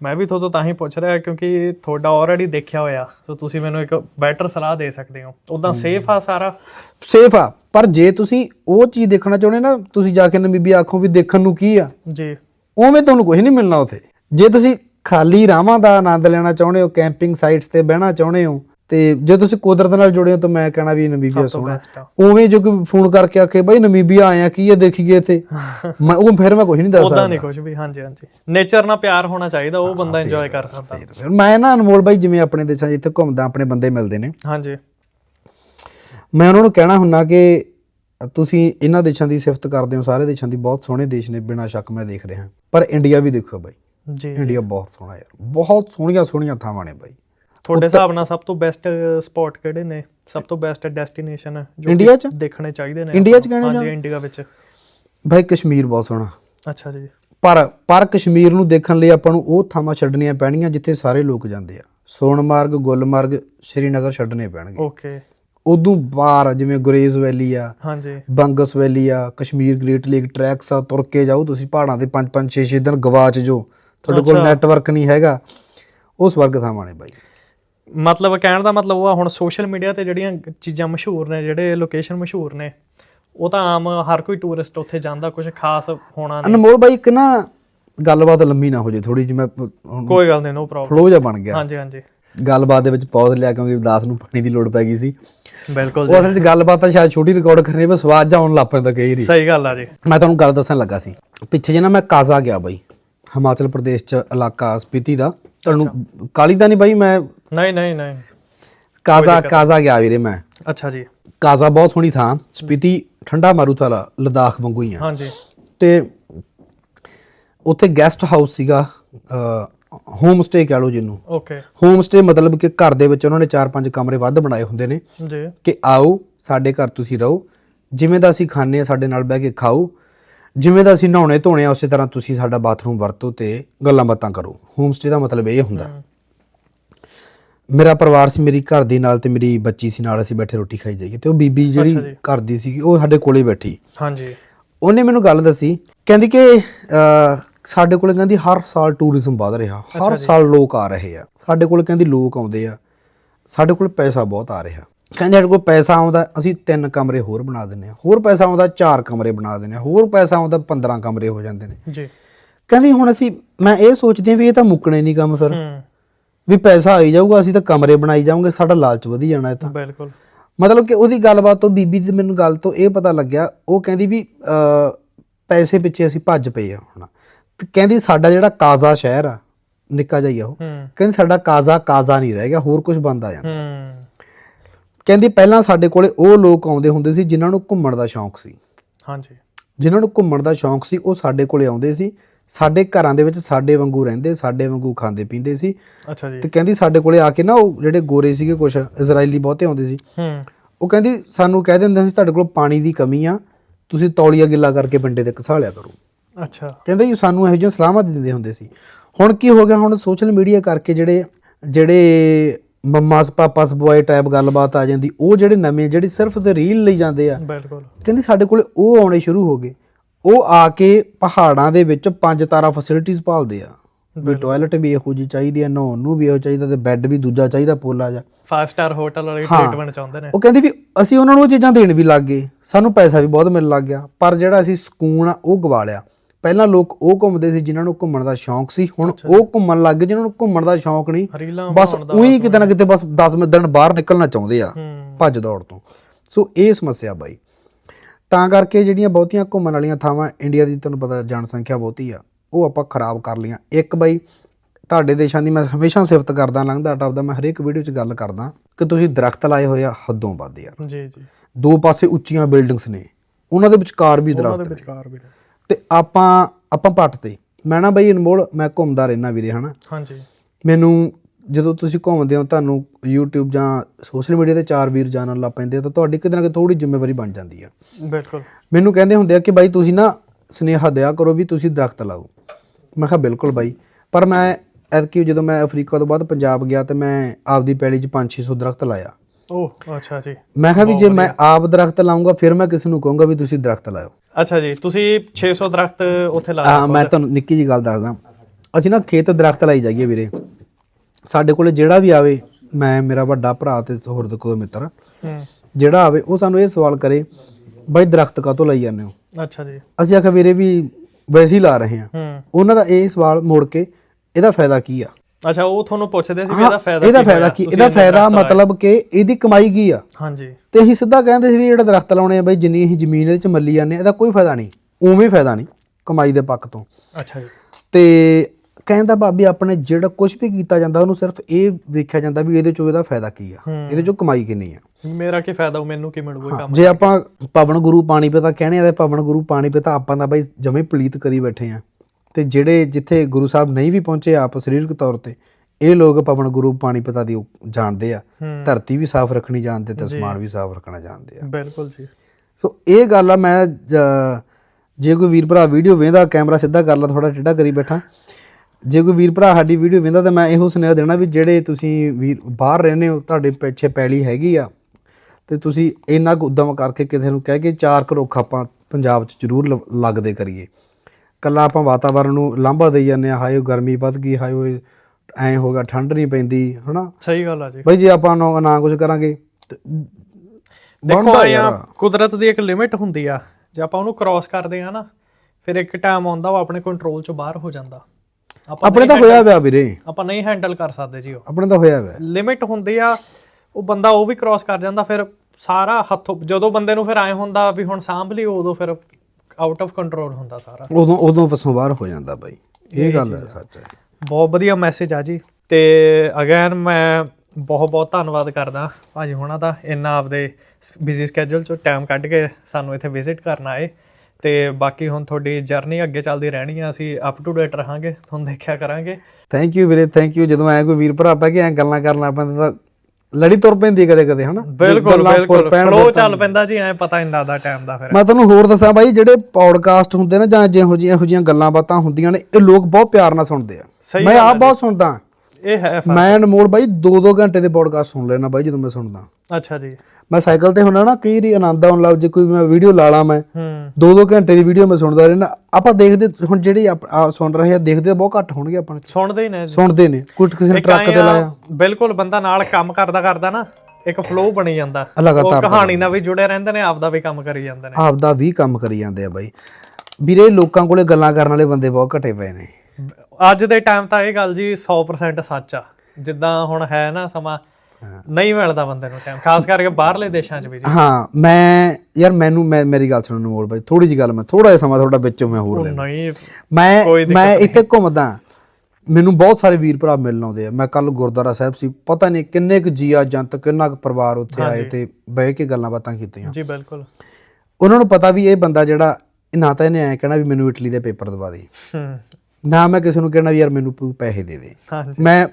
[SPEAKER 1] ਮੈਂ ਵੀ ਤੁਹਾਡੇ ਤੋਂ ਤਾਂ ਹੀ ਪੁੱਛ ਰਿਹਾ ਕਿਉਂਕਿ ਤੁਹਾਡਾ ਆਲਰੇਡੀ ਦੇਖਿਆ ਹੋਇਆ ਸੋ ਤੁਸੀਂ ਮੈਨੂੰ ਇੱਕ ਬੈਟਰ ਸਲਾਹ ਦੇ ਸਕਦੇ ਹੋ। ਉਦਾਂ ਸੇਫ ਆ ਸਾਰਾ?
[SPEAKER 2] ਸੇਫ ਆ ਪਰ ਜੇ ਤੁਸੀਂ ਉਹ ਚੀਜ਼ ਦੇਖਣਾ ਚਾਹੁੰਦੇ ਨਾ ਤੁਸੀਂ ਜਾ ਕੇ ਨਮੀਬੀਆ ਆਖੋ ਵੀ ਦੇਖਣ ਨੂੰ ਕੀ ਆ।
[SPEAKER 1] ਜੀ।
[SPEAKER 2] ਉਵੇਂ ਤੁਹਾਨੂੰ ਕੁਝ ਨਹੀਂ ਮਿਲਣਾ ਉੱਥੇ। ਜੇ ਤੁਸੀਂ ਖਾਲੀ ਰਾਵਾਂ ਦਾ ਆਨੰਦ ਲੈਣਾ ਚਾਹੁੰਦੇ ਹੋ ਕੈਂਪਿੰਗ ਸਾਈਟਸ ਤੇ ਬਹਿਣਾ ਚਾਹੁੰਦੇ ਹੋ ਤੇ ਜੇ ਤੁਸੀਂ ਕੁਦਰਤ ਨਾਲ ਜੁੜੇ ਹੋ ਤਾਂ ਮੈਂ ਕਹਿਣਾ ਵੀ ਨਮੀਬੀਆ ਸੋਹਣਾ। ਉਵੇਂ ਜੋ ਕੋਈ ਫੋਨ ਕਰਕੇ ਆਖੇ ਬਈ ਨਮੀਬੀਆ ਆਇਆ ਕੀ ਹੈ ਦੇਖੀਏ ਇੱਥੇ? ਮੈਂ ਉਹ ਫਿਰ ਮੈਂ ਕੁਝ ਨਹੀਂ ਦੱਸ
[SPEAKER 1] ਉਦਾਂ
[SPEAKER 2] ਸਕਦਾ।
[SPEAKER 1] ਨਹੀਂ ਕੁਝ ਵੀ ਹਾਂਜੀ ਹਾਂਜੀ। ਨੇਚਰ ਨਾਲ ਪਿਆਰ ਹੋਣਾ ਚਾਹੀਦਾ ਉਹ ਬੰਦਾ ਇੰਜੋਏ ਕਰ ਸਕਦਾ।
[SPEAKER 2] ਫਿਰ ਮੈਂ ਨਾ ਅਨਮੋਲ ਬਾਈ ਜਿਵੇਂ ਆਪਣੇ ਦੇਸ਼ਾਂ ਇੱਥੇ ਘੁੰਮਦਾ ਆਪਣੇ ਬੰਦੇ ਮਿਲਦੇ ਨੇ।
[SPEAKER 1] ਹਾਂਜੀ।
[SPEAKER 2] ਮੈਂ ਉਹਨਾਂ ਨੂੰ ਕਹਿਣਾ ਹੁੰਨਾ ਕਿ ਤੁਸੀਂ ਇਹਨਾਂ ਦੇਸ਼ਾਂ ਦੀ ਸਿਫਤ ਕਰਦੇ ਹੋ ਸਾਰੇ ਦੇਸ਼ਾਂ ਦੀ ਬਹੁਤ ਸੋਹਣੇ ਦੇਸ਼ ਨੇ ਬਿਨਾਂ ਸ਼ੱਕ ਮੈਂ ਦੇਖ ਰਿਹਾ। ਪਰ ਇੰਡੀਆ ਵੀ ਦੇਖੋ ਬਾਈ।
[SPEAKER 1] ਜੀ
[SPEAKER 2] ਇੰਡੀਆ ਬਹੁਤ ਸੋਹਣਾ ਯਾਰ ਬਹੁਤ ਸੋਹਣੀਆਂ ਸੋਹਣੀਆਂ ਥਾਵਾਂ ਨੇ ਬਾਈ।
[SPEAKER 1] ਤੁਹਾਡੇ ਹਿਸਾਬ ਨਾਲ ਸਭ ਤੋਂ ਬੈਸਟ ਸਪੌਟ ਕਿਹੜੇ ਨੇ? ਸਭ ਤੋਂ ਬੈਸਟ ਡੈਸਟੀਨੇਸ਼ਨ ਜੋ
[SPEAKER 2] ਇੰਡੀਆ 'ਚ?
[SPEAKER 1] ਦੇਖਣੇ ਚਾਹੀਦੇ ਨੇ
[SPEAKER 2] ਇੰਡੀਆ 'ਚ? ਕਹਿਣਾ
[SPEAKER 1] ਹਾਂਜੀ ਇੰਡੀਆ ਵਿੱਚ।
[SPEAKER 2] ਬਾਈ ਕਸ਼ਮੀਰ ਬਹੁਤ ਸੋਹਣਾ।
[SPEAKER 1] ਅੱਛਾ ਜੀ।
[SPEAKER 2] ਪਰ ਪਰ ਕਸ਼ਮੀਰ ਨੂੰ ਦੇਖਣ ਲਈ ਆਪਾਂ ਨੂੰ ਉਹ ਥਾਵਾਂ ਛੱਡਣੀਆਂ ਪੈਣੀਆਂ ਜਿੱਥੇ ਸਾਰੇ ਲੋਕ ਜਾਂਦੇ ਆ। ਸੋਨਮਾਰਗ ਗੁਲਮਾਰਗ ਸ਼੍ਰੀਨਗਰ ਛੱਡਣੇ ਪੈਣਗੇ।
[SPEAKER 1] ਓਕੇ
[SPEAKER 2] ਉਦੋਂ ਬਾਹਰ ਜਿਵੇਂ ਗੁਰੇਜ਼ ਵੈਲੀ ਆ
[SPEAKER 1] ਹਾਂਜੀ।
[SPEAKER 2] ਬੰਗਸ ਵੈਲੀ ਆ ਕਸ਼ਮੀਰ ਗ੍ਰੇਟ ਲੇਕ ਟਰੈਕਸ ਆ ਤੁਰ ਕੇ ਜਾਓ ਤੁਸੀਂ ਪਹਾੜਾਂ ਤੇ 5 5 6 6 ਦਿਨ ਗਵਾਚ ਜੋ। ਤੁਹਾਡੇ ਕੋਲ। ਨੈਟਵਰਕ ਨਹੀਂ ਹੈਗਾ। ਉਹ ਸਵਰਗ ਥਾਵਾਂ ਨੇ ਬਾਈ।
[SPEAKER 1] ਮਤਲਬ ਕਹਿਣ ਦਾ ਮਤਲਬ ਉਹ ਆ ਹੁਣ ਸੋਸ਼ਲ ਮੀਡੀਆ ਤੇ ਜਿਹੜੀਆਂ ਚੀਜ਼ਾਂ ਮਸ਼ਹੂਰ ਨੇ ਜਿਹੜੇ ਲੋਕੇਸ਼ਨ ਮਸ਼ਹੂਰ ਨੇ ਉਹ ਤਾਂ ਆਮ ਹਰ ਕੋਈ ਟੂਰਿਸਟ ਉੱਥੇ ਜਾਂਦਾ ਕੁਝ ਖਾਸ ਹੋਣਾ ਨਹੀਂ।
[SPEAKER 2] ਅਨਮੋਲ ਬਾਈ ਇੱਕ ਨਾ ਗੱਲਬਾਤ ਲੰਮੀ ਨਾ ਹੋ ਜੇ ਥੋੜੀ ਜਿਹੀ ਮੈਂ
[SPEAKER 1] ਕੋਈ ਗੱਲ ਨਹੀਂ ਨੋ ਪ੍ਰੋਬਲਮ
[SPEAKER 2] ਫਲੋ ਜਿਹਾ ਬਣ ਗਿਆ।
[SPEAKER 1] ਹਾਂਜੀ ਹਾਂਜੀ।
[SPEAKER 2] ਗੱਲਬਾਤ ਦੇ ਵਿੱਚ ਪੌਜ਼ ਲਿਆ ਕਿਉਂਕਿ ਦਾਸ ਨੂੰ ਪਾਣੀ ਦੀ ਲੋੜ ਪੈ ਗਈ ਸੀ।
[SPEAKER 1] ਬਿਲਕੁਲ
[SPEAKER 2] ਉਹ ਅਸਲ 'ਚ ਗੱਲਬਾਤ ਤਾਂ ਸ਼ਾਇਦ ਛੋਟੀ ਰਿਕਾਰਡ ਕਰਨੀ ਪਰ ਸਵਾਦ ਜਾ ਆਉਣ ਲੱਗ ਪੈਂਦਾ ਕਈ ਵਾਰੀ।
[SPEAKER 1] ਸਹੀ ਗੱਲ ਆ ਜੀ।
[SPEAKER 2] ਮੈਂ ਤੁਹਾਨੂੰ ਗੱਲ ਦੱਸਣ ਲੱਗਾ ਸੀ। ਪਿੱਛੇ ਜੇ ਨਾ ਮੈਂ ਕਾਜ਼ਾ ਗਿਆ ਬਾਈ ਹਿਮਾਚਲ ਪ੍ਰਦੇਸ਼ ਚ ਇਲਾਕਾ ਸਪੀਤੀ ਦਾ। ਤੁਹਾਨੂੰ ਕਾਲੀ ਦਾ ਨਹੀਂ ਬਾਈ ਮੈਂ
[SPEAKER 1] ਨਹੀਂ ਨਹੀਂ ਨਹੀਂ।
[SPEAKER 2] ਕਾਜ਼ਾ ਕਾਜ਼ਾ ਗਿਆ ਵੀਰੇ ਮੈਂ।
[SPEAKER 1] ਅੱਛਾ ਜੀ।
[SPEAKER 2] ਕਾਜ਼ਾ ਬਹੁਤ ਸੋਹਣੀ ਥਾਂ। ਸਪੀਤੀ ਠੰਡਾ ਮਾਰੂਥਾਲਾ ਲਦਾਖ ਵਾਂਗੂ ਹੀ ਆ।
[SPEAKER 1] ਹਾਂਜੀ।
[SPEAKER 2] ਤੇ ਉੱਥੇ ਗੈਸਟ ਹਾਊਸ ਸੀਗਾ ਹੋਮ ਸਟੇ ਕਹ ਲਓ ਜਿਹਨੂੰ।
[SPEAKER 1] ਓਕੇ
[SPEAKER 2] ਹੋਮ ਸਟੇ ਮਤਲਬ ਕਿ ਘਰ ਦੇ ਵਿੱਚ ਉਹਨਾਂ ਨੇ 4-5 ਕਮਰੇ ਵੱਧ ਬਣਾਏ ਹੁੰਦੇ ਨੇ।
[SPEAKER 1] ਜੀ।
[SPEAKER 2] ਕਿ ਆਓ ਸਾਡੇ ਘਰ ਤੁਸੀਂ ਰਹੋ। ਜਿਵੇਂ ਦਾ ਅਸੀਂ ਖਾਣੇ ਆ ਸਾਡੇ ਨਾਲ ਬਹਿ ਕੇ ਖਾਓ। ਜਿਵੇਂ ਦਾ ਅਸੀਂ ਨਹਾਉਣੇ ਧੋਣੇ ਆ ਉਸੇ ਤਰ੍ਹਾਂ ਤੁਸੀਂ ਸਾਡਾ ਬਾਥਰੂਮ ਵਰਤੋ ਤੇ ਗੱਲਾਂ ਬਾਤਾਂ ਕਰੋ। ਹੋਮ ਸਟੇ ਦਾ ਮਤਲਬ ਇਹ ਹੁੰਦਾ। ਮੇਰਾ ਪਰਿਵਾਰ ਸੀ ਮੇਰੀ ਘਰ ਦੀ ਨਾਲ ਤੇ ਮੇਰੀ ਬੱਚੀ ਸੀ ਨਾਲ ਅਸੀਂ ਬੈਠੇ ਰੋਟੀ ਖਾਈ ਜਾਈਏ ਤੇ ਉਹ ਬੀਬੀ
[SPEAKER 1] ਅੱਛਾ
[SPEAKER 2] ਜਿਹੜੀ
[SPEAKER 1] ਜੀ।
[SPEAKER 2] ਘਰ ਦੀ ਸੀ ਉਹ ਸਾਡੇ ਕੋਲੇ ਬੈਠੀ।
[SPEAKER 1] ਹਾਂਜੀ।
[SPEAKER 2] ਉਹਨੇ ਮੈਨੂੰ ਗੱਲ ਦੱਸੀ ਕਹਿੰਦੀ ਕਿ ਅਹ, ਸਾਡੇ ਕੋਲੇ ਕਹਿੰਦੀ ਹਰ ਸਾਲ ਟੂਰਿਜ਼ਮ ਵਧ ਰਿਹਾ
[SPEAKER 1] ਅੱਛਾ
[SPEAKER 2] ਹਰ
[SPEAKER 1] ਜੀ।
[SPEAKER 2] ਸਾਲ ਲੋਕ ਆ ਰਹੇ ਆ। ਸਾਡੇ ਕੋਲ ਕਹਿੰਦੀ ਲੋਕ ਆਉਂਦੇ ਆ ਸਾਡੇ ਕੋਲ ਪੈਸਾ ਬਹੁਤ ਆ ਰਿਹਾ। ਕਹਿੰਦੇ ਸਾਡੇ ਕੋਲ ਪੈਸਾ ਆਉਂਦਾ ਅਸੀਂ ਤਿੰਨ ਕਮਰੇ ਹੋਰ ਬਣਾ ਦਿੰਨੇ ਆ ਹੋਰ ਪੈਸਾ ਆਉਂਦਾ ਚਾਰ ਕਮਰੇ ਬਣਾ ਦਿੰਨੇ ਆ ਹੋਰ ਪੈਸਾ ਆਉਂਦਾ 15 ਕਮਰੇ ਹੋ ਜਾਂਦੇ ਨੇ।
[SPEAKER 1] ਜੀ।
[SPEAKER 2] ਕਹਿੰਦੀ ਹੁਣ ਅਸੀਂ ਮੈਂ ਇਹ ਸੋਚਦੀ ਆ ਵੀ ਇਹ ਤਾਂ ਮੁੱਕਣੇ ਨਹੀਂ ਕੰਮ ਫਿਰ।
[SPEAKER 1] ਹੂੰ।
[SPEAKER 2] ਵੀ ਪੈਸਾ ਆਈ ਜਾਊਗਾ ਅਸੀਂ ਤਾਂ ਕਮਰੇ ਬਣਾਈ ਜਾਵਾਂਗੇ ਸਾਡਾ ਲਾਲਚ ਵਧੀ ਜਾਣਾ ਇਹ ਤਾਂ।
[SPEAKER 1] ਬਿਲਕੁਲ।
[SPEAKER 2] ਮਤਲਬ ਕਿ ਉਹਦੀ ਗੱਲਬਾਤ ਤੋਂ ਬੀਬੀ ਦੀ ਮੈਨੂੰ ਗੱਲ ਤੋਂ ਇਹ ਪਤਾ ਲੱਗਿਆ ਉਹ ਕਹਿੰਦੀ ਵੀ ਪੈਸੇ ਪਿੱਛੇ ਅਸੀਂ ਭੱਜ ਪਏ ਆ ਹੁਣ। ਕਹਿੰਦੀ ਸਾਡਾ ਜਿਹੜਾ ਕਾਜ਼ਾ ਸ਼ਹਿਰ ਆ ਨਿੱਕਾ ਹੀ ਆ ਉਹ ਕਹਿੰਦੀ ਸਾਡਾ ਕਾਜ਼ਾ ਕਾਜ਼ਾ ਨਹੀਂ ਰਹਿ ਗਿਆ ਹੋਰ ਕੁਝ ਬੰਦਾ ਜਾਂਦਾ।
[SPEAKER 1] ਹੂੰ।
[SPEAKER 2] ਕਹਿੰਦੀ ਪਹਿਲਾਂ ਸਾਡੇ ਕੋਲੇ ਉਹ ਲੋਕ ਆਉਂਦੇ ਹੁੰਦੇ ਸੀ ਜਿਨ੍ਹਾਂ ਨੂੰ ਘੁੰਮਣ ਦਾ ਸ਼ੌਂਕ ਸੀ।
[SPEAKER 1] ਹਾਂਜੀ।
[SPEAKER 2] ਜਿਨ੍ਹਾਂ ਨੂੰ ਘੁੰਮਣ ਦਾ ਸ਼ੌਂਕ ਸੀ ਉਹ ਸਾਡੇ ਕੋਲੇ ਆਉਂਦੇ ਸੀ। ਸਾਡੇ ਘਰਾਂ ਦੇ ਵਿੱਚ ਸਾਡੇ ਵਾਂਗੂ ਰਹਿੰਦੇ ਸਾਡੇ ਵਾਂਗੂ ਖਾਂਦੇ ਪੀਂਦੇ ਸੀ।
[SPEAKER 1] ਅੱਛਾ ਜੀ।
[SPEAKER 2] ਤੇ ਕਹਿੰਦੀ ਸਾਡੇ ਕੋਲੇ ਆ ਕੇ ਨਾ ਉਹ ਜਿਹੜੇ ਗੋਰੇ ਸੀਗੇ ਕੁਝ ਇਜ਼ਰਾਈਲੀ ਬਹੁਤੇ ਆਉਂਦੇ ਸੀ।
[SPEAKER 1] ਹੂੰ।
[SPEAKER 2] ਉਹ ਕਹਿੰਦੀ ਸਾਨੂੰ ਕਹਿ ਦਿੰਦੇ ਸੀ ਤੁਹਾਡੇ ਕੋਲ ਪਾਣੀ ਦੀ ਕਮੀ ਆ ਤੁਸੀਂ ਤੌਲੀਆ ਗਿੱਲਾ ਕਰਕੇ ਪਿੰਡੇ ਤੇ ਘਸਾਲਿਆ ਕਰੋ।
[SPEAKER 1] ਅੱਛਾ।
[SPEAKER 2] ਕਹਿੰਦੇ ਜੀ ਸਾਨੂੰ ਇਹੋ ਜਿਹੀਆਂ ਸਲਾਹਾਂ ਦਿੰਦੇ ਹੁੰਦੇ ਸੀ। ਹੁਣ ਕੀ ਹੋ ਗਿਆ? ਹੁਣ ਸੋਸ਼ਲ ਮੀਡੀਆ ਕਰਕੇ ਜਿਹੜੇ ਜਿਹੜੇ ਮੰਮਾਸ ਪਾਪਾਸ ਬॉय ਟਾਈਪ ਗੱਲਬਾਤ ਆ ਜਾਂਦੀ ਉਹ ਜਿਹੜੇ ਨਵੇਂ ਜਿਹੜੇ ਸਿਰਫ ਤੇ ਰੀਲ ਲਈ ਜਾਂਦੇ ਆ।
[SPEAKER 1] ਬਿਲਕੁਲ।
[SPEAKER 2] ਕਹਿੰਦੀ ਸਾਡੇ ਕੋਲੇ ਉਹ ਆਉਣੇ ਸ਼ੁਰੂ ਹੋ ਗਏ। ਉਹ ਆ ਕੇ ਪਹਾੜਾਂ ਦੇ ਵਿੱਚ ਪੰਜ ਤਾਰਾ ਫੈਸਿਲਿਟੀਆਂ ਭਾਲਦੇ ਆ। ਵੀ ਟਾਇਲਟ ਵੀ ਇਹੋ ਜਿਹੀ ਚਾਹੀਦੀ ਆ ਨਹਾਉਣ ਨੂੰ ਵੀ ਇਹੋ ਚਾਹੀਦਾ ਤੇ ਬੈੱਡ ਵੀ ਦੂਜਾ ਚਾਹੀਦਾ ਪੋਲਾ ਜਾ
[SPEAKER 1] 5 ਸਟਾਰ ਹੋਟਲ ਵਾਲੇ। ਟ੍ਰੀਟਮੈਂਟ ਚਾਹੁੰਦੇ ਨੇ।
[SPEAKER 2] ਉਹ ਕਹਿੰਦੀ ਵੀ ਅਸੀਂ ਉਹਨਾਂ ਨੂੰ ਉਹ ਚੀਜ਼ਾਂ ਦੇਣ ਵੀ ਲੱਗ ਗਏ। ਸਾਨੂੰ ਪੈਸਾ ਵੀ ਬਹੁਤ ਮਿਲਣ ਲੱਗ ਗਿਆ। ਪਰ ਜਿਹੜਾ ਅਸੀਂ ਸਕੂਨ ਆ ਉਹ ਗਵਾ ਲਿਆ। ਪਹਿਲਾਂ ਲੋਕ ਉਹ ਘੁੰਮਦੇ ਸੀ ਜਿਨ੍ਹਾਂ ਨੂੰ ਘੁੰਮਣ ਦਾ ਸ਼ੌਂਕ ਸੀ। ਹੁਣ ਉਹ ਘੁੰਮਣ ਲੱਗ ਜਿਨ੍ਹਾਂ ਨੂੰ ਘੁੰਮਣ ਦਾ ਸ਼ੌਂਕ ਨਹੀਂ। ਬਸ ਉਹੀ ਕਿਤੇ ਨਾ ਕਿਤੇ ਬਸ 10 ਦਿਨ ਬਾਹਰ ਨਿਕਲਣਾ ਚਾਹੁੰਦੇ ਆ ਭੱਜ ਦੌੜ ਤੋਂ। ਸੋ ਇਹ ਸਮੱਸਿਆ ਬਾਈ। ਤਾਂ ਕਰਕੇ ਜਿਹੜੀਆਂ ਬਹੁਤੀਆਂ ਘੁੰਮਣ ਵਾਲੀਆਂ ਥਾਵਾਂ ਇੰਡੀਆ ਦੀ ਤੁਹਾਨੂੰ ਪਤਾ ਜਨਸੰਖਿਆ ਬਹੁਤੀ ਆ ਉਹ ਆਪਾਂ ਖਰਾਬ ਕਰ ਲਈਆਂ। ਇੱਕ ਬਾਈ ਤੁਹਾਡੇ ਦੇਸ਼ਾਂ ਦੀ ਮੈਂ ਹਮੇਸ਼ਾ ਸਿਫਤ ਕਰਦਾ ਲੰਘਦਾ ਟੱਪਦਾ ਮੈਂ ਹਰੇਕ ਵੀਡੀਓ 'ਚ ਗੱਲ ਕਰਦਾ ਕਿ ਤੁਸੀਂ ਦਰਖਤ ਲਾਏ ਹੋਏ ਆ ਹੱਦੋਂ ਵੱਧ ਯਾਰ।
[SPEAKER 1] ਜੀ ਜੀ।
[SPEAKER 2] ਦੋ ਪਾਸੇ ਉੱਚੀਆਂ ਬਿਲਡਿੰਗਸ ਨੇ ਉਹਨਾਂ ਦੇ ਵਿਚਕਾਰ ਵੀ
[SPEAKER 1] ਉਹਨਾਂ
[SPEAKER 2] ਦਰਖਤ
[SPEAKER 1] ਦੇ
[SPEAKER 2] ਨੇ।
[SPEAKER 1] ਵਿਚਕਾਰ ਵੀ ਨੇ।
[SPEAKER 2] ਤੇ ਆਪਾਂ ਆਪਾਂ ਪੱਟ ਤੇ। ਮੈਂ ਨਾ ਬਈ ਅਨਮੋਲ ਮੈਂ ਘੁੰਮਦਾ ਰਹਿਣਾ ਵੀਰੇ ਹਨਾ?
[SPEAKER 1] ਹਾਂਜੀ।
[SPEAKER 2] ਮੈਨੂੰ ਜਦੋਂ ਤੁਸੀਂ ਘੁੰਮਦੇ ਹੋ ਤੁਹਾਨੂੰ YouTube ਜਾਂ ਸੋਸ਼ਲ ਮੀਡੀਆ ਤੇ ਚਾਰ ਵੀਰ ਜਾਣਨ ਲੱਗ ਪੈਂਦੇ ਆ ਤਾਂ ਤੁਹਾਡੀ ਕਿਤੇ ਨਾ ਕਿਤੇ ਥੋੜੀ ਜ਼ਿੰਮੇਵਾਰੀ ਬਣ ਜਾਂਦੀ ਆ।
[SPEAKER 1] ਬਿਲਕੁਲ।
[SPEAKER 2] ਮੈਨੂੰ ਕਹਿੰਦੇ ਹੁੰਦੇ ਆ ਕਿ ਬਾਈ ਤੁਸੀਂ ਨਾ ਸਨੇਹਾ ਦਿਆ ਕਰੋ ਵੀ ਤੁਸੀਂ ਦਰਖਤ ਲਾਓ। ਮੈਂ ਕਿਹਾ ਬਿਲਕੁਲ ਬਾਈ। ਪਰ ਮੈਂ ਐਤਕੀ ਜਦੋਂ ਮੈਂ ਅਫਰੀਕਾ ਤੋਂ ਬਾਅਦ ਪੰਜਾਬ ਗਿਆ ਤੇ ਮੈਂ ਆਪਦੀ ਪੈਲੀ 'ਚ 5-600 ਦਰਖਤ ਲਾਇਆ।
[SPEAKER 1] ਓਹ ਅੱਛਾ ਜੀ।
[SPEAKER 2] ਮੈਂ ਕਿਹਾ ਵੀ ਜੇ ਮੈਂ ਆਪ ਦਰਖਤ ਲਾਉਂਗਾ ਫਿਰ ਮੈਂ ਕਿਸੇ ਨੂੰ ਕਹੂੰਗਾ ਵੀ ਤੁਸੀਂ ਦਰਖਤ ਲਾਓ।
[SPEAKER 1] ਅੱਛਾ ਜੀ ਤੁਸੀਂ 600 ਦਰਖਤ ਉੱਥੇ ਲਾ
[SPEAKER 2] ਹਾਂ ਮੈਂ ਤੁਹਾਨੂੰ ਨਿੱਕੀ ਜੀ ਗੱਲ ਦੱਸਦਾ। ਅਸੀਂ ਨਾ ਖੇਤ ਦਰਖਤ ਲਾਈ ਜਾਈਏ ਵੀਰੇ। ਸਾਡੇ ਕੋਲੇ ਜਿਹੜਾ ਵੀ ਆਵੇ ਮੈਂ ਮੇਰਾ ਵੱਡਾ ਭਰਾ ਤੇ ਹੋਰ ਦੇ ਕੋਲ ਮਿੱਤਰ ਜਿਹੜਾ ਆਵੇ ਉਹ ਸਾਨੂੰ ਇਹ ਸਵਾਲ ਕਰੇ ਬਾਈ ਦਰਖਤ ਕਾਹਤੋਂ ਲਾਈ ਜਾਂਦੇ ਹੋ?
[SPEAKER 1] ਅੱਛਾ ਜੀ।
[SPEAKER 2] ਅਸੀਂ ਆਖਿਆ ਵੀਰੇ ਵੀ ਵੈਸੇ ਹੀ ਲਾ ਰਹੇ ਹਾਂ। ਉਹਨਾਂ ਦਾ ਇਹ ਸਵਾਲ ਮੋੜ ਕੇ ਇਹਦਾ ਫਾਇਦਾ ਕੀ ਆ?
[SPEAKER 1] ਅੱਛਾ ਉਹ ਤੁਹਾਨੂੰ ਪੁੱਛਦੇ ਸੀ ਵੀ ਇਹਦਾ ਫਾਇਦਾ
[SPEAKER 2] ਇਹਦਾ ਫਾਇਦਾ? ਕੀ? ਇਹਦਾ ਫਾਇਦਾ। ਮਤਲਬ ਕਿ ਇਹਦੀ ਕਮਾਈ ਕੀ ਆ?
[SPEAKER 1] ਹਾਂਜੀ।
[SPEAKER 2] ਤੇ ਅਸੀਂ ਸਿੱਧਾ ਕਹਿੰਦੇ ਸੀ ਵੀ ਜਿਹੜਾ ਦਰਖਤ ਲਾਉਣੇ ਆ ਬਾਈ ਜਿੰਨੀ ਅਸੀਂ ਜ਼ਮੀਨ ਇਹਦੇ ਚ ਮੱਲੀ ਜਾਂਦੇ ਆ ਇਹਦਾ ਕੋਈ ਫਾਇਦਾ ਨਹੀਂ। ਉਵੇਂ ਫਾਇਦਾ ਨਹੀਂ ਕਮਾਈ ਦੇ ਪੱਖ ਤੋਂ।
[SPEAKER 1] ਅੱਛਾ ਜੀ।
[SPEAKER 2] ਤੇ ਕਹਿੰਦਾ ਭਾਬੀ ਆਪਣੇ ਜਿਹੜਾ ਕੁਝ ਵੀ ਕੀਤਾ ਜਾਂਦਾ ਉਹਨੂੰ ਸਿਰਫ ਇਹ ਵੇਖਿਆ ਜਾਂਦਾ ਵੀ ਇਹਦੇ ਚੋਂ ਇਹਦਾ ਫਾਇਦਾ ਕੀ ਆ। ਇਹਦੇ ਚੋਂ ਕਮਾਈ ਕਿੰਨੀ ਆ।
[SPEAKER 1] ਮੇਰਾ ਕੀ ਫਾਇਦਾ ਮੈਨੂੰ ਕੀ ਮਿਲੂਗਾ ਕੰਮ
[SPEAKER 2] ਜੇ ਆਪਾਂ ਪਵਨ ਗੁਰੂ ਪਾਣੀ ਪਿਤਾ ਕਹਿੰਦੇ ਆ ਤੇ ਪਵਨ ਗੁਰੂ ਪਾਣੀ ਪਿਤਾ ਆਪਾਂ ਦਾ ਬਾਈ ਜਮੇ ਪਲੀਤ ਕਰੀ ਬੈਠੇ ਆ। ਤੇ ਜਿਹੜੇ ਜਿੱਥੇ ਗੁਰੂ ਸਾਹਿਬ ਨਹੀਂ ਵੀ ਪਹੁੰਚੇ ਆਪ ਸਰੀਰਕ ਤੌਰ ਤੇ ਇਹ ਲੋਕ ਪਵਨ ਗੁਰੂ ਪਾਣੀ ਪਿਤਾ ਦੀ ਜਾਣਦੇ ਆ। ਧਰਤੀ ਵੀ ਸਾਫ਼ ਰੱਖਣੀ ਜਾਣਦੇ ਤੇ ਅਸਮਾਨ ਵੀ ਸਾਫ਼ ਰੱਖਣਾ ਜਾਣਦੇ ਆ।
[SPEAKER 1] ਬਿਲਕੁਲ ਜੀ।
[SPEAKER 2] ਸੋ ਇਹ ਗੱਲ ਆ ਮੈਂ ਜ- ਜੇ ਕੋਈ ਵੀਰ ਭਰਾ ਵੀਡੀਓ ਵੇਂਦਾ ਕੈਮਰਾ ਸਿੱਧਾ ਕਰ ਲਾ ਥੋੜਾ ਟੇਢਾ ਕਰੀ ਬੈਠਾ। ਜੇ ਕੋਈ ਵੀਰ ਭਰਾ ਸਾਡੀ ਵੀਡੀਓ ਵੇਂਦਾ ਤਾਂ ਮੈਂ ਇਹੋ ਸੁਨੇਹਾ ਦੇਣਾ ਵੀ ਜਿਹੜੇ ਤੁਸੀਂ ਵੀਰ ਬਾਹਰ ਰਹਿੰਦੇ ਹੋ ਤੁਹਾਡੇ ਪਿੱਛੇ ਪੈਲੀ ਹੈਗੀ ਆ ਤੇ ਤੁਸੀਂ ਇੰਨਾ ਕੁ ਉਦਮ ਕਰਕੇ ਕਿਸੇ ਨੂੰ ਕਹਿ ਕੇ ਚਾਰ ਕੁ ਰੁੱਖ ਆਪਾਂ ਪੰਜਾਬ 'ਚ ਜ਼ਰੂਰ ਲੱਗਦੇ ਕਰੀਏ। ਕੱਲਾ ਆਪਾਂ ਵਾਤਾਵਰਣ ਨੂੰ ਲਾਂਭਾ ਦੇਈ ਜਾਂਦੇ ਆ ਹਾਏ ਗਰਮੀ ਵੱਧ ਗਈ ਹਾਏ ਐ ਹੋ ਗਿਆ ਠੰਡ ਨਹੀਂ ਪੈਂਦੀ ਹਨਾ?
[SPEAKER 1] ਸਹੀ ਗੱਲ ਆ ਜੀ।
[SPEAKER 2] ਬਈ ਜੇ ਆਪਾਂ ਨਾ ਕੁਝ ਕਰਾਂਗੇ
[SPEAKER 1] ਦੇਖੋ
[SPEAKER 2] ਯਾਰ।
[SPEAKER 1] ਕੁਦਰਤ ਦੀ ਇੱਕ ਲਿਮਿਟ ਹੁੰਦੀ ਆ ਜੇ ਆਪਾਂ ਉਹਨੂੰ ਕ੍ਰਾਸ ਕਰਦੇ ਆ ਨਾ ਫਿਰ ਇੱਕ ਟਾਈਮ ਆਉਂਦਾ ਉਹ ਆਪਣੇ ਕੰਟਰੋਲ ਚੋਂ ਬਾਹਰ ਹੋ ਜਾਂਦਾ।
[SPEAKER 2] ਆਪਣੇ ਤਾਂ ਹੋਇਆ ਪਿਆ ਵੀਰੇ।
[SPEAKER 1] ਆਪਾਂ ਨਹੀਂ ਹੈਂਡਲ ਕਰ ਸਕਦੇ ਜੀ ਉਹ।
[SPEAKER 2] ਆਪਣੇ ਤਾਂ ਹੋਇਆ ਪਿਆ।
[SPEAKER 1] ਲਿਮਿਟ ਹੁੰਦੀ ਆ ਉਹ ਬੰਦਾ ਉਹ ਵੀ ਕ੍ਰਾਸ ਕਰ ਜਾਂਦਾ ਫਿਰ ਸਾਰਾ ਹੱਥੋਂ ਜਦੋਂ ਬੰਦੇ ਨੂੰ ਫਿਰ ਐ ਹੁੰਦਾ ਵੀ ਹੁਣ ਸਾਂਭ ਲਈ ਉਦੋਂ ਫਿਰ ਆਊਟ ਆਫ ਕੰਟਰੋਲ ਹੁੰਦਾ ਸਾਰਾ।
[SPEAKER 2] ਉਦੋਂ ਉਦੋਂ ਫਸੋਂ ਬਾਹਰ ਹੋ ਜਾਂਦਾ ਬਾਈ। ਇਹ ਗੱਲ ਹੈ ਸੱਚ ਹੈ।
[SPEAKER 1] ਬਹੁਤ ਵਧੀਆ ਮੈਸੇਜ ਆ ਜੀ। ਤੇ ਅਗੇਨ ਮੈਂ ਬਹੁਤ ਬਹੁਤ ਧੰਨਵਾਦ ਕਰਦਾ ਭਾਜੀ ਹੁਣਾਂ ਦਾ ਇੰਨਾ ਆਪਦੇ ਬਿਜ਼ੀ ਸਕੇਜੂਲ ਚੋਂ ਟਾਈਮ ਕੱਢ ਕੇ ਸਾਨੂੰ ਇੱਥੇ ਵਿਜ਼ਿਟ ਕਰਨ ਆਏ। ਤੇ ਬਾਕੀ ਹੁਣ ਤੁਹਾਡੀ ਜਰਨੀ ਅੱਗੇ ਚੱਲਦੀ ਰਹਿਣੀ ਆ ਅਸੀਂ ਅਪ ਟੂ ਡੇਟ ਰਹਾਂਗੇ ਤੁਹਾਨੂੰ ਦੇਖਿਆ ਕਰਾਂਗੇ।
[SPEAKER 2] ਥੈਂਕ ਯੂ ਵੀਰੇ ਥੈਂਕ ਯੂ ਜਦੋਂ ਐ ਕੋਈ ਵੀਰ ਭਰਾ ਪੈ ਕੇ ਐ ਗੱਲਾਂ ਕਰਨ ਲੱਗ ਪੈਂਦਾ ਤਾਂ ਲੜੀ ਤੁਰ ਪੈਂਦੀ ਕਦੇ ਕਦੇ ਹਨਾ?
[SPEAKER 1] ਬਿਲਕੁਲ ਬਿਲਕੁਲ। ਫਲੋ ਚੱਲ ਪੈਂਦਾ ਜੀ ਐ ਪਤਾ ਨਹੀਂ ਲੱਗਦਾ ਟਾਈਮ ਦਾ ਫਿਰ।
[SPEAKER 2] ਮੈਂ ਤੁਹਾਨੂੰ ਹੋਰ ਦੱਸਾਂ ਬਾਈ ਜਿਹੜੇ ਪੌਡਕਾਸਟ ਹੁੰਦੇ ਨੇ ਜਾਂ ਜਿਹੋ ਜਿਹੀਆਂ ਇਹੋ ਜਿਹੀਆਂ ਗੱਲਾਂ ਬਾਤਾਂ ਹੁੰਦੀਆਂ ਨੇ ਇਹ ਲੋਕ ਬਹੁਤ ਪਿਆਰ ਨਾਲ ਸੁਣਦੇ ਆ। ਮੈਂ ਆਪ ਬਹੁਤ ਸੁਣਦਾ।
[SPEAKER 1] ਇਹ ਹੈ
[SPEAKER 2] ਮੈਂ ਅਨਮੋਲ ਬਾਈ 2-2 ਘੰਟੇ ਦੇ ਪੌਡਕਾਸਟ ਸੁਣ ਲੈਣਾ ਬਾਈ ਜਦੋਂ ਮੈਂ ਸੁਣਦਾ।
[SPEAKER 1] ਅੱਛਾ ਜੀ।
[SPEAKER 2] ਮੈਂ ਸਾਈਕਲ ਤੇ ਹੁੰਦਾ ਨਾ ਕਈ ਵਾਰੀ ਆਨੰਦ ਆਉਣ ਲੱਗ ਜੇ ਕੋਈ ਮੈਂ ਵੀਡੀਓ ਲਾ ਲਾ ਮੈਂ
[SPEAKER 1] ਹੂੰ।
[SPEAKER 2] 2-2 ਘੰਟੇ ਦੀ ਵੀਡੀਓ ਮੈਂ ਸੁਣਦਾ ਰਹਿਣਾ ਆਪਾਂ ਦੇਖਦੇ ਹੁਣ ਜਿਹੜੇ ਆ ਸੁਣ ਰਹੇ ਆ ਦੇਖਦੇ ਬਹੁਤ ਘੱਟ ਹੋਣਗੇ ਆਪਾਂ।
[SPEAKER 1] ਸੁਣਦੇ ਹੀ ਨੇ
[SPEAKER 2] ਸੁਣਦੇ ਨੇ ਕੋਈ ਕਿਸੇ ਨੇ ਟਰੱਕ ਤੇ ਲਾਇਆ।
[SPEAKER 1] ਬਿਲਕੁਲ ਬੰਦਾ ਨਾਲ ਕੰਮ ਕਰਦਾ ਕਰਦਾ ਨਾ ਇੱਕ ਫਲੋ ਬਣੀ ਜਾਂਦਾ। ਉਹ ਕਹਾਣੀ ਨਾਲ ਵੀ ਜੁੜੇ ਰਹਿੰਦੇ ਨੇ ਆਪਦਾ ਵੀ ਕੰਮ ਕਰੀ ਜਾਂਦੇ ਨੇ।
[SPEAKER 2] ਆਪਦਾ ਵੀ ਕੰਮ ਕਰੀ ਜਾਂਦੇ ਆ ਬਾਈ। ਵੀਰੇ ਲੋਕਾਂ ਕੋਲੇ ਗੱਲਾਂ ਕਰਨ ਵਾਲੇ ਬੰਦੇ ਬਹੁਤ ਘਟੇ ਪਏ ਨੇ।
[SPEAKER 1] ਅੱਜ ਦੇ ਟਾਈਮ ਤਾਂ ਇਹ ਗੱਲ ਜੀ 100% ਸੱਚ ਆ। ਜਿੱਦਾਂ ਹੁਣ ਹੈ ਨਾ ਸਮਾਂ ਨਹੀਂ ਮਿਲਦਾ ਬੰਦੇ ਨੂੰ ਟਾਈਮ ਖਾਸ ਕਰਕੇ ਬਾਹਰਲੇ ਦੇਸ਼ਾਂ 'ਚ ਵੀ ਜੀ।
[SPEAKER 2] ਹਾਂ ਮੈਂ ਯਾਰ ਮੈਨੂੰ ਮੈਂ ਮੇਰੀ ਗੱਲ ਸੁਣਨ ਨੂੰ ਮੋੜ ਬਾਈ ਥੋੜੀ ਜੀ ਗੱਲ ਮੈਂ ਥੋੜਾ ਜਿਹਾ ਸਮਾਂ ਤੁਹਾਡਾ ਵਿੱਚੋਂ ਮੈਂ ਹੋਰ ਲੈ
[SPEAKER 1] ਨਹੀਂ
[SPEAKER 2] ਮੈਂ ਮੈਂ ਇੱਥੇ ਘੁੰਮਦਾ। ਮੈਨੂੰ ਬਹੁਤ ਸਾਰੇ ਵੀਰ ਭਰਾ ਮਿਲਣ ਆਉਂਦੇ ਆ। ਮੈਂ ਕੱਲ ਗੁਰਦੁਆਰਾ ਸਾਹਿਬ ਸੀ ਪਤਾ ਨਹੀਂ ਕਿੰਨੇ ਕੁ ਜੀਆ ਜੰਤ ਕਿੰਨਾ ਕੁ ਪਰਿਵਾਰ ਉੱਥੇ ਆਏ ਤੇ ਬਹਿ ਕੇ ਗੱਲਾਂ ਬਾਤਾਂ ਕੀਤੀਆਂ।
[SPEAKER 1] ਜੀ ਬਿਲਕੁਲ।
[SPEAKER 2] ਉਹਨਾਂ ਨੂੰ ਪਤਾ ਵੀ ਇਹ ਬੰਦਾ ਜਿਹੜਾ ਨਾ ਤਾਂ ਇਹਨੇ ਐ ਕਹਿਣਾ ਵੀ ਮੈਨੂੰ ਇਟਲੀ ਦੇ ਪੇਪਰ ਦਵਾ ਦੇ।
[SPEAKER 1] ਹੂੰ।
[SPEAKER 2] ਨਾ ਮੈਂ ਕਿਸੇ ਨੂੰ ਕਹਿਣਾ ਵੀ ਯਾਰ ਮੈਨੂੰ ਪੈਸੇ ਦੇ ਦੇ। ਮੈਂ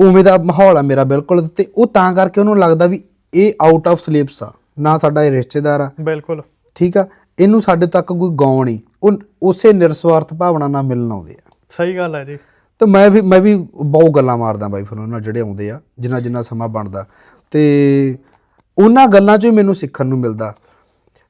[SPEAKER 2] ਉਵੇਂ ਦਾ ਮਾਹੌਲ ਆ ਮੇਰਾ ਬਿਲਕੁਲ ਤੇ ਉਹ ਤਾਂ ਕਰਕੇ ਉਹਨੂੰ ਲੱਗਦਾ ਵੀ ਇਹ ਆਊਟ ਆਫ ਸਲੇਬਸ ਆ ਨਾ ਸਾਡਾ ਇਹ ਰਿਸ਼ਤੇਦਾਰ ਆ।
[SPEAKER 1] ਬਿਲਕੁਲ।
[SPEAKER 2] ਠੀਕ ਆ? ਇਹਨੂੰ ਸਾਡੇ ਤੱਕ ਕੋਈ ਗਾਉਣ ਨਹੀਂ। ਉਹ ਉਸੇ ਨਿਰਸਵਾਰਥ ਭਾਵਨਾ ਨਾਲ ਮਿਲਣ ਆਉਂਦੇ ਆ।
[SPEAKER 1] ਸਹੀ ਗੱਲ ਹੈ ਜੀ।
[SPEAKER 2] ਤੇ ਮੈਂ ਵੀ ਮੈਂ ਵੀ ਬਹੁਤ ਗੱਲਾਂ ਮਾਰਦਾ ਬਾਈ ਫਿਰ ਉਹਨਾਂ ਨਾਲ ਜਿਹੜੇ ਆਉਂਦੇ ਆ ਜਿੰਨਾ ਜਿੰਨਾ ਸਮਾਂ ਬਣਦਾ। ਤੇ ਉਹਨਾਂ ਗੱਲਾਂ 'ਚੋਂ ਹੀ ਮੈਨੂੰ ਸਿੱਖਣ ਨੂੰ ਮਿਲਦਾ।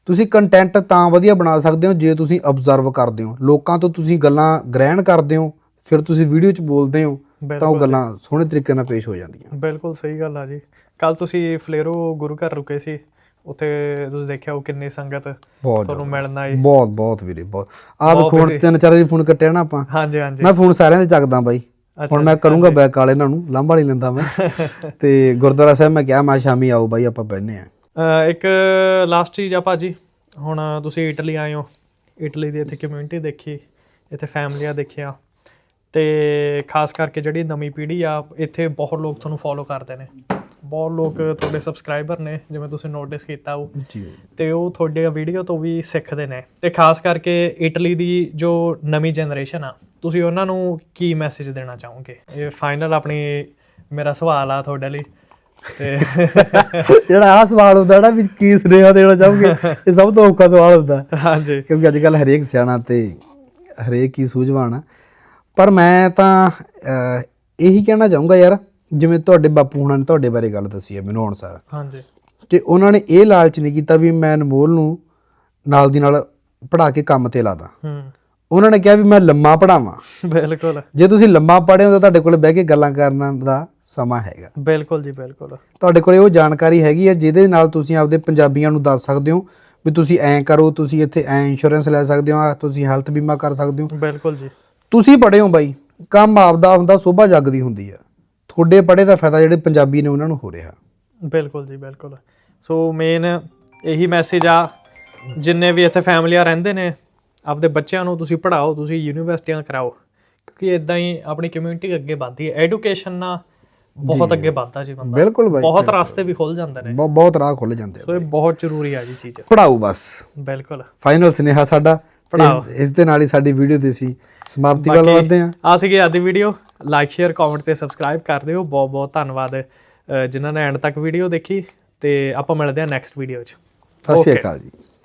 [SPEAKER 2] ਤੁਸੀਂ ਕੰਟੈਂਟ ਤਾਂ ਵਧੀਆ ਬਣਾ ਸਕਦੇ ਹੋ ਜੇ ਤੁਸੀਂ ਅਬਜ਼ਰਵ ਕਰਦੇ ਹੋ। ਲੋਕਾਂ ਤੋਂ ਤੁਸੀਂ ਗੱਲਾਂ ਗ੍ਰਹਿਣ ਕਰਦੇ ਹੋ ਫਿਰ ਤੁਸੀਂ ਵੀਡੀਓ 'ਚ ਬੋਲਦੇ ਹੋ। ਤਾਂ ਉਹ ਗੱਲਾਂ ਸੋਹਣੇ ਤਰੀਕੇ ਨਾਲ ਪੇਸ਼ ਹੋ ਜਾਂਦੀਆਂ।
[SPEAKER 1] ਬਿਲਕੁਲ ਸਹੀ ਗੱਲ ਆ ਜੀ। ਕੱਲ ਤੁਸੀਂ ਫਲੇਰੋ ਗੁਰੂ ਘਰ ਰੁਕੇ ਸੀ। ਉੱਥੇ ਤੁਸੀਂ ਦੇਖਿਆ ਉਹ ਕਿੰਨੀ ਸੰਗਤ ਤੁਹਾਨੂੰ ਮਿਲਣ ਆਈ।
[SPEAKER 2] ਬਹੁਤ ਬਹੁਤ ਵੀਰੇ ਬਹੁਤ। ਆਹ ਵੇਖੋ ਹੁਣ ਤਿੰਨ ਚਾਰ ਵਾਰੀ ਫੋਨ ਕੱਟਿਆ ਨਾ ਆਪਾਂ।
[SPEAKER 1] ਹਾਂਜੀ ਹਾਂਜੀ।
[SPEAKER 2] ਮੈਂ ਫੋਨ ਸਾਰਿਆਂ ਦੇ ਚੱਕਦਾ ਬਾਈ। ਹੁਣ ਮੈਂ ਕਰੂੰਗਾ ਬੈਕ ਵਾਲੇ ਇਹਨਾਂ ਨੂੰ ਲਾਂਭਾ ਨਹੀਂ ਲੈਂਦਾ ਮੈਂ। ਤੇ ਗੁਰਦੁਆਰਾ ਸਾਹਿਬ ਮੈਂ ਕਿਹਾ ਮੈਂ ਸ਼ਾਮੀ ਆਓ ਬਾਈ ਆਪਾਂ ਬੈਠਨੇ ਆ
[SPEAKER 1] ਇੱਕ ਲਾਸਟ ਚੀਜ਼ ਆ ਭਾਜੀ। ਹੁਣ ਤੁਸੀਂ ਇਟਲੀ ਆਏ ਹੋ। ਇਟਲੀ ਦੀ ਇੱਥੇ ਕਮਿਊਨਿਟੀ ਦੇਖੀ ਇੱਥੇ ਫੈਮਲੀਆਂ ਦੇਖੀਆਂ। ਤੇ ਖਾਸ ਕਰਕੇ ਜਿਹੜੀ ਨਵੀਂ ਪੀੜ੍ਹੀ ਆ ਇੱਥੇ ਬਹੁਤ ਲੋਕ ਤੁਹਾਨੂੰ ਫੋਲੋ ਕਰਦੇ ਨੇ। ਬਹੁਤ ਲੋਕ ਤੁਹਾਡੇ ਸਬਸਕ੍ਰਾਈਬਰ ਨੇ ਜਿਵੇਂ ਤੁਸੀਂ ਨੋਟਿਸ ਕੀਤਾ ਉਹ। ਤੇ ਉਹ ਤੁਹਾਡੇ ਵੀਡੀਓ ਤੋਂ ਵੀ ਸਿੱਖਦੇ ਨੇ। ਤੇ ਖਾਸ ਕਰਕੇ ਇਟਲੀ ਦੀ ਜੋ ਨਵੀਂ ਜਨਰੇਸ਼ਨ ਆ ਤੁਸੀਂ ਉਹਨਾਂ ਨੂੰ ਕੀ ਮੈਸੇਜ ਦੇਣਾ ਚਾਹੋਗੇ? ਇਹ ਫਾਈਨਲ ਆਪਣੀ ਮੇਰਾ ਸਵਾਲ ਆ ਤੁਹਾਡੇ ਲਈ। ਤੇ
[SPEAKER 2] ਜਿਹੜਾ ਆਹ ਸਵਾਲ ਹੁੰਦਾ ਨਾ ਵੀ ਕੀ ਸੁਨੇਹਾ ਦੇਣਾ ਚਾਹੋਗੇ? ਇਹ ਸਭ ਤੋਂ ਔਖਾ ਸਵਾਲ ਹੁੰਦਾ।
[SPEAKER 1] ਹਾਂਜੀ।
[SPEAKER 2] ਕਿਉਂਕਿ ਅੱਜ ਕੱਲ ਹਰੇਕ ਸਿਆਣਾ ਤੇ ਹਰੇਕ ਹੀ ਸੂਝਵਾਨ ਆ। ਪਰ ਮੈਂ ਤਾਂ ਇਹੀ ਕਹਿਣਾ ਚਾਹੂੰਗਾ ਯਾਰ ਜਿਵੇਂ ਤੁਹਾਡੇ ਬਾਪੂ ਹੁਣਾਂ ਨੇ ਤੁਹਾਡੇ ਬਾਰੇ ਗੱਲ ਦੱਸੀ ਹੈ ਮੈਨੂੰ ਹੁਣ ਸਾਰਾ
[SPEAKER 1] ਹਾਂਜੀ।
[SPEAKER 2] ਕਿ ਉਹਨਾਂ ਨੇ ਇਹ ਲਾਲਚ ਨਹੀਂ ਕੀਤਾ ਵੀ ਮੈਂ ਅਨਮੋਲ ਨੂੰ ਨਾਲ ਦੀ ਨਾਲ ਪੜਾ ਕੇ ਕੰਮ ਤੇ ਲਾਦਾ।
[SPEAKER 1] ਹੂੰ।
[SPEAKER 2] ਉਹਨਾਂ ਨੇ ਕਿਹਾ ਵੀ ਮੈਂ ਲੰਮਾ ਪੜਾਵਾਂ
[SPEAKER 1] ਬਿਲਕੁਲ।
[SPEAKER 2] ਜੇ ਤੁਸੀਂ ਲੰਮਾ ਪੜ੍ਹੇ ਹੋ ਤਾਂ ਤੁਹਾਡੇ ਕੋਲ ਬਹਿ ਕੇ ਗੱਲਾਂ ਕਰਨ ਦਾ ਸਮਾਂ ਹੈਗਾ।
[SPEAKER 1] ਬਿਲਕੁਲ ਜੀ ਬਿਲਕੁਲ।
[SPEAKER 2] ਤੁਹਾਡੇ ਕੋਲੇ ਉਹ ਜਾਣਕਾਰੀ ਹੈਗੀ ਹੈ ਜਿਹਦੇ ਨਾਲ ਤੁਸੀਂ ਆਪਦੇ ਪੰਜਾਬੀਆਂ ਨੂੰ ਦੱਸ ਸਕਦੇ ਹੋ ਵੀ ਤੁਸੀਂ ਐਂ ਕਰੋ ਤੁਸੀਂ ਇੱਥੇ ਐਂ ਇੰਸ਼ੋਰੈਂਸ ਲੈ ਸਕਦੇ ਹੋ ਤੁਸੀਂ ਹੈਲਥ ਬੀਮਾ ਕਰ ਸਕਦੇ ਹੋ।
[SPEAKER 1] ਬਿਲਕੁਲ ਜੀ।
[SPEAKER 2] ਤੁਸੀਂ ਪੜ੍ਹੇ ਹੋ ਬਾਈ ਕੰਮ ਆਪਦਾ ਹੁੰਦਾ ਸੋਭਾ ਜਗਦੀ ਹੁੰਦੀ ਆ। ਤੁਹਾਡੇ ਪੜ੍ਹੇ ਦਾ ਫਾਇਦਾ ਜਿਹੜੇ ਪੰਜਾਬੀ ਨੇ ਉਹਨਾਂ ਨੂੰ ਹੋ ਰਿਹਾ।
[SPEAKER 1] ਬਿਲਕੁਲ ਜੀ ਬਿਲਕੁਲ। ਸੋ ਮੇਨ ਇਹੀ ਮੈਸੇਜ ਆ ਜਿੰਨੇ ਵੀ ਇੱਥੇ ਫੈਮਲੀਆਂ ਰਹਿੰਦੇ ਨੇ ਆਪਦੇ ਬੱਚਿਆਂ ਨੂੰ ਤੁਸੀਂ ਪੜ੍ਹਾਓ ਤੁਸੀਂ ਯੂਨੀਵਰਸਿਟੀਆਂ ਕਰਾਓ ਕਿਉਂਕਿ ਇਦਾਂ ਹੀ ਆਪਣੀ ਕਮਿਊਨਿਟੀ ਅੱਗੇ ਵੱਧਦੀ ਹੈ। ਐਡੂਕੇਸ਼ਨ ਨਾਲ ਬਹੁਤ ਅੱਗੇ ਵੱਧਦਾ ਜੀ ਬੰਦਾ।
[SPEAKER 2] ਬਿਲਕੁਲ ਬਾਈ
[SPEAKER 1] ਬਹੁਤ ਰਸਤੇ ਵੀ ਖੁੱਲ ਜਾਂਦੇ ਨੇ।
[SPEAKER 2] ਬਹੁਤ ਬਹੁਤ ਰਾਹ ਖੁੱਲ ਜਾਂਦੇ ਆ
[SPEAKER 1] ਸੋ ਇਹ ਬਹੁਤ ਜ਼ਰੂਰੀ ਆ ਜੀ ਚੀਜ਼।
[SPEAKER 2] ਪੜਾਓ ਬਸ।
[SPEAKER 1] ਬਿਲਕੁਲ।
[SPEAKER 2] ਫਾਈਨਲ ਸੁਨੇਹਾ ਸਾਡਾ
[SPEAKER 1] ਪੜ੍ਹਾਓ।
[SPEAKER 2] ਇਸ- ਦੇ ਨਾਲ ਹੀ ਸਾਡੀ ਵੀਡੀਓ ਦੀ ਸੀ ਸਮਾਪਤੀ ਵੱਲ ਵਧਦੇ ਹਾਂ।
[SPEAKER 1] ਆ ਸੀਗੀ ਅੱਜ ਦੀ ਵੀਡੀਓ ਲਾਈਕ ਸ਼ੇਅਰ ਕਮੈਂਟ ਤੇ ਸਬਸਕ੍ਰਾਈਬ ਕਰ ਦਿਓ। ਬਹੁਤ ਬਹੁਤ ਧੰਨਵਾਦ ਜਿਨ੍ਹਾਂ ਨੇ ਐਂਡ ਤੱਕ ਵੀਡੀਓ ਦੇਖੀ। ਤੇ ਆਪਾਂ ਮਿਲਦੇ ਹਾਂ ਨੈਕਸਟ ਵੀਡੀਓ 'ਚ।
[SPEAKER 2] ਸਤਿ ਸ਼੍ਰੀ ਅਕਾਲ ਜੀ।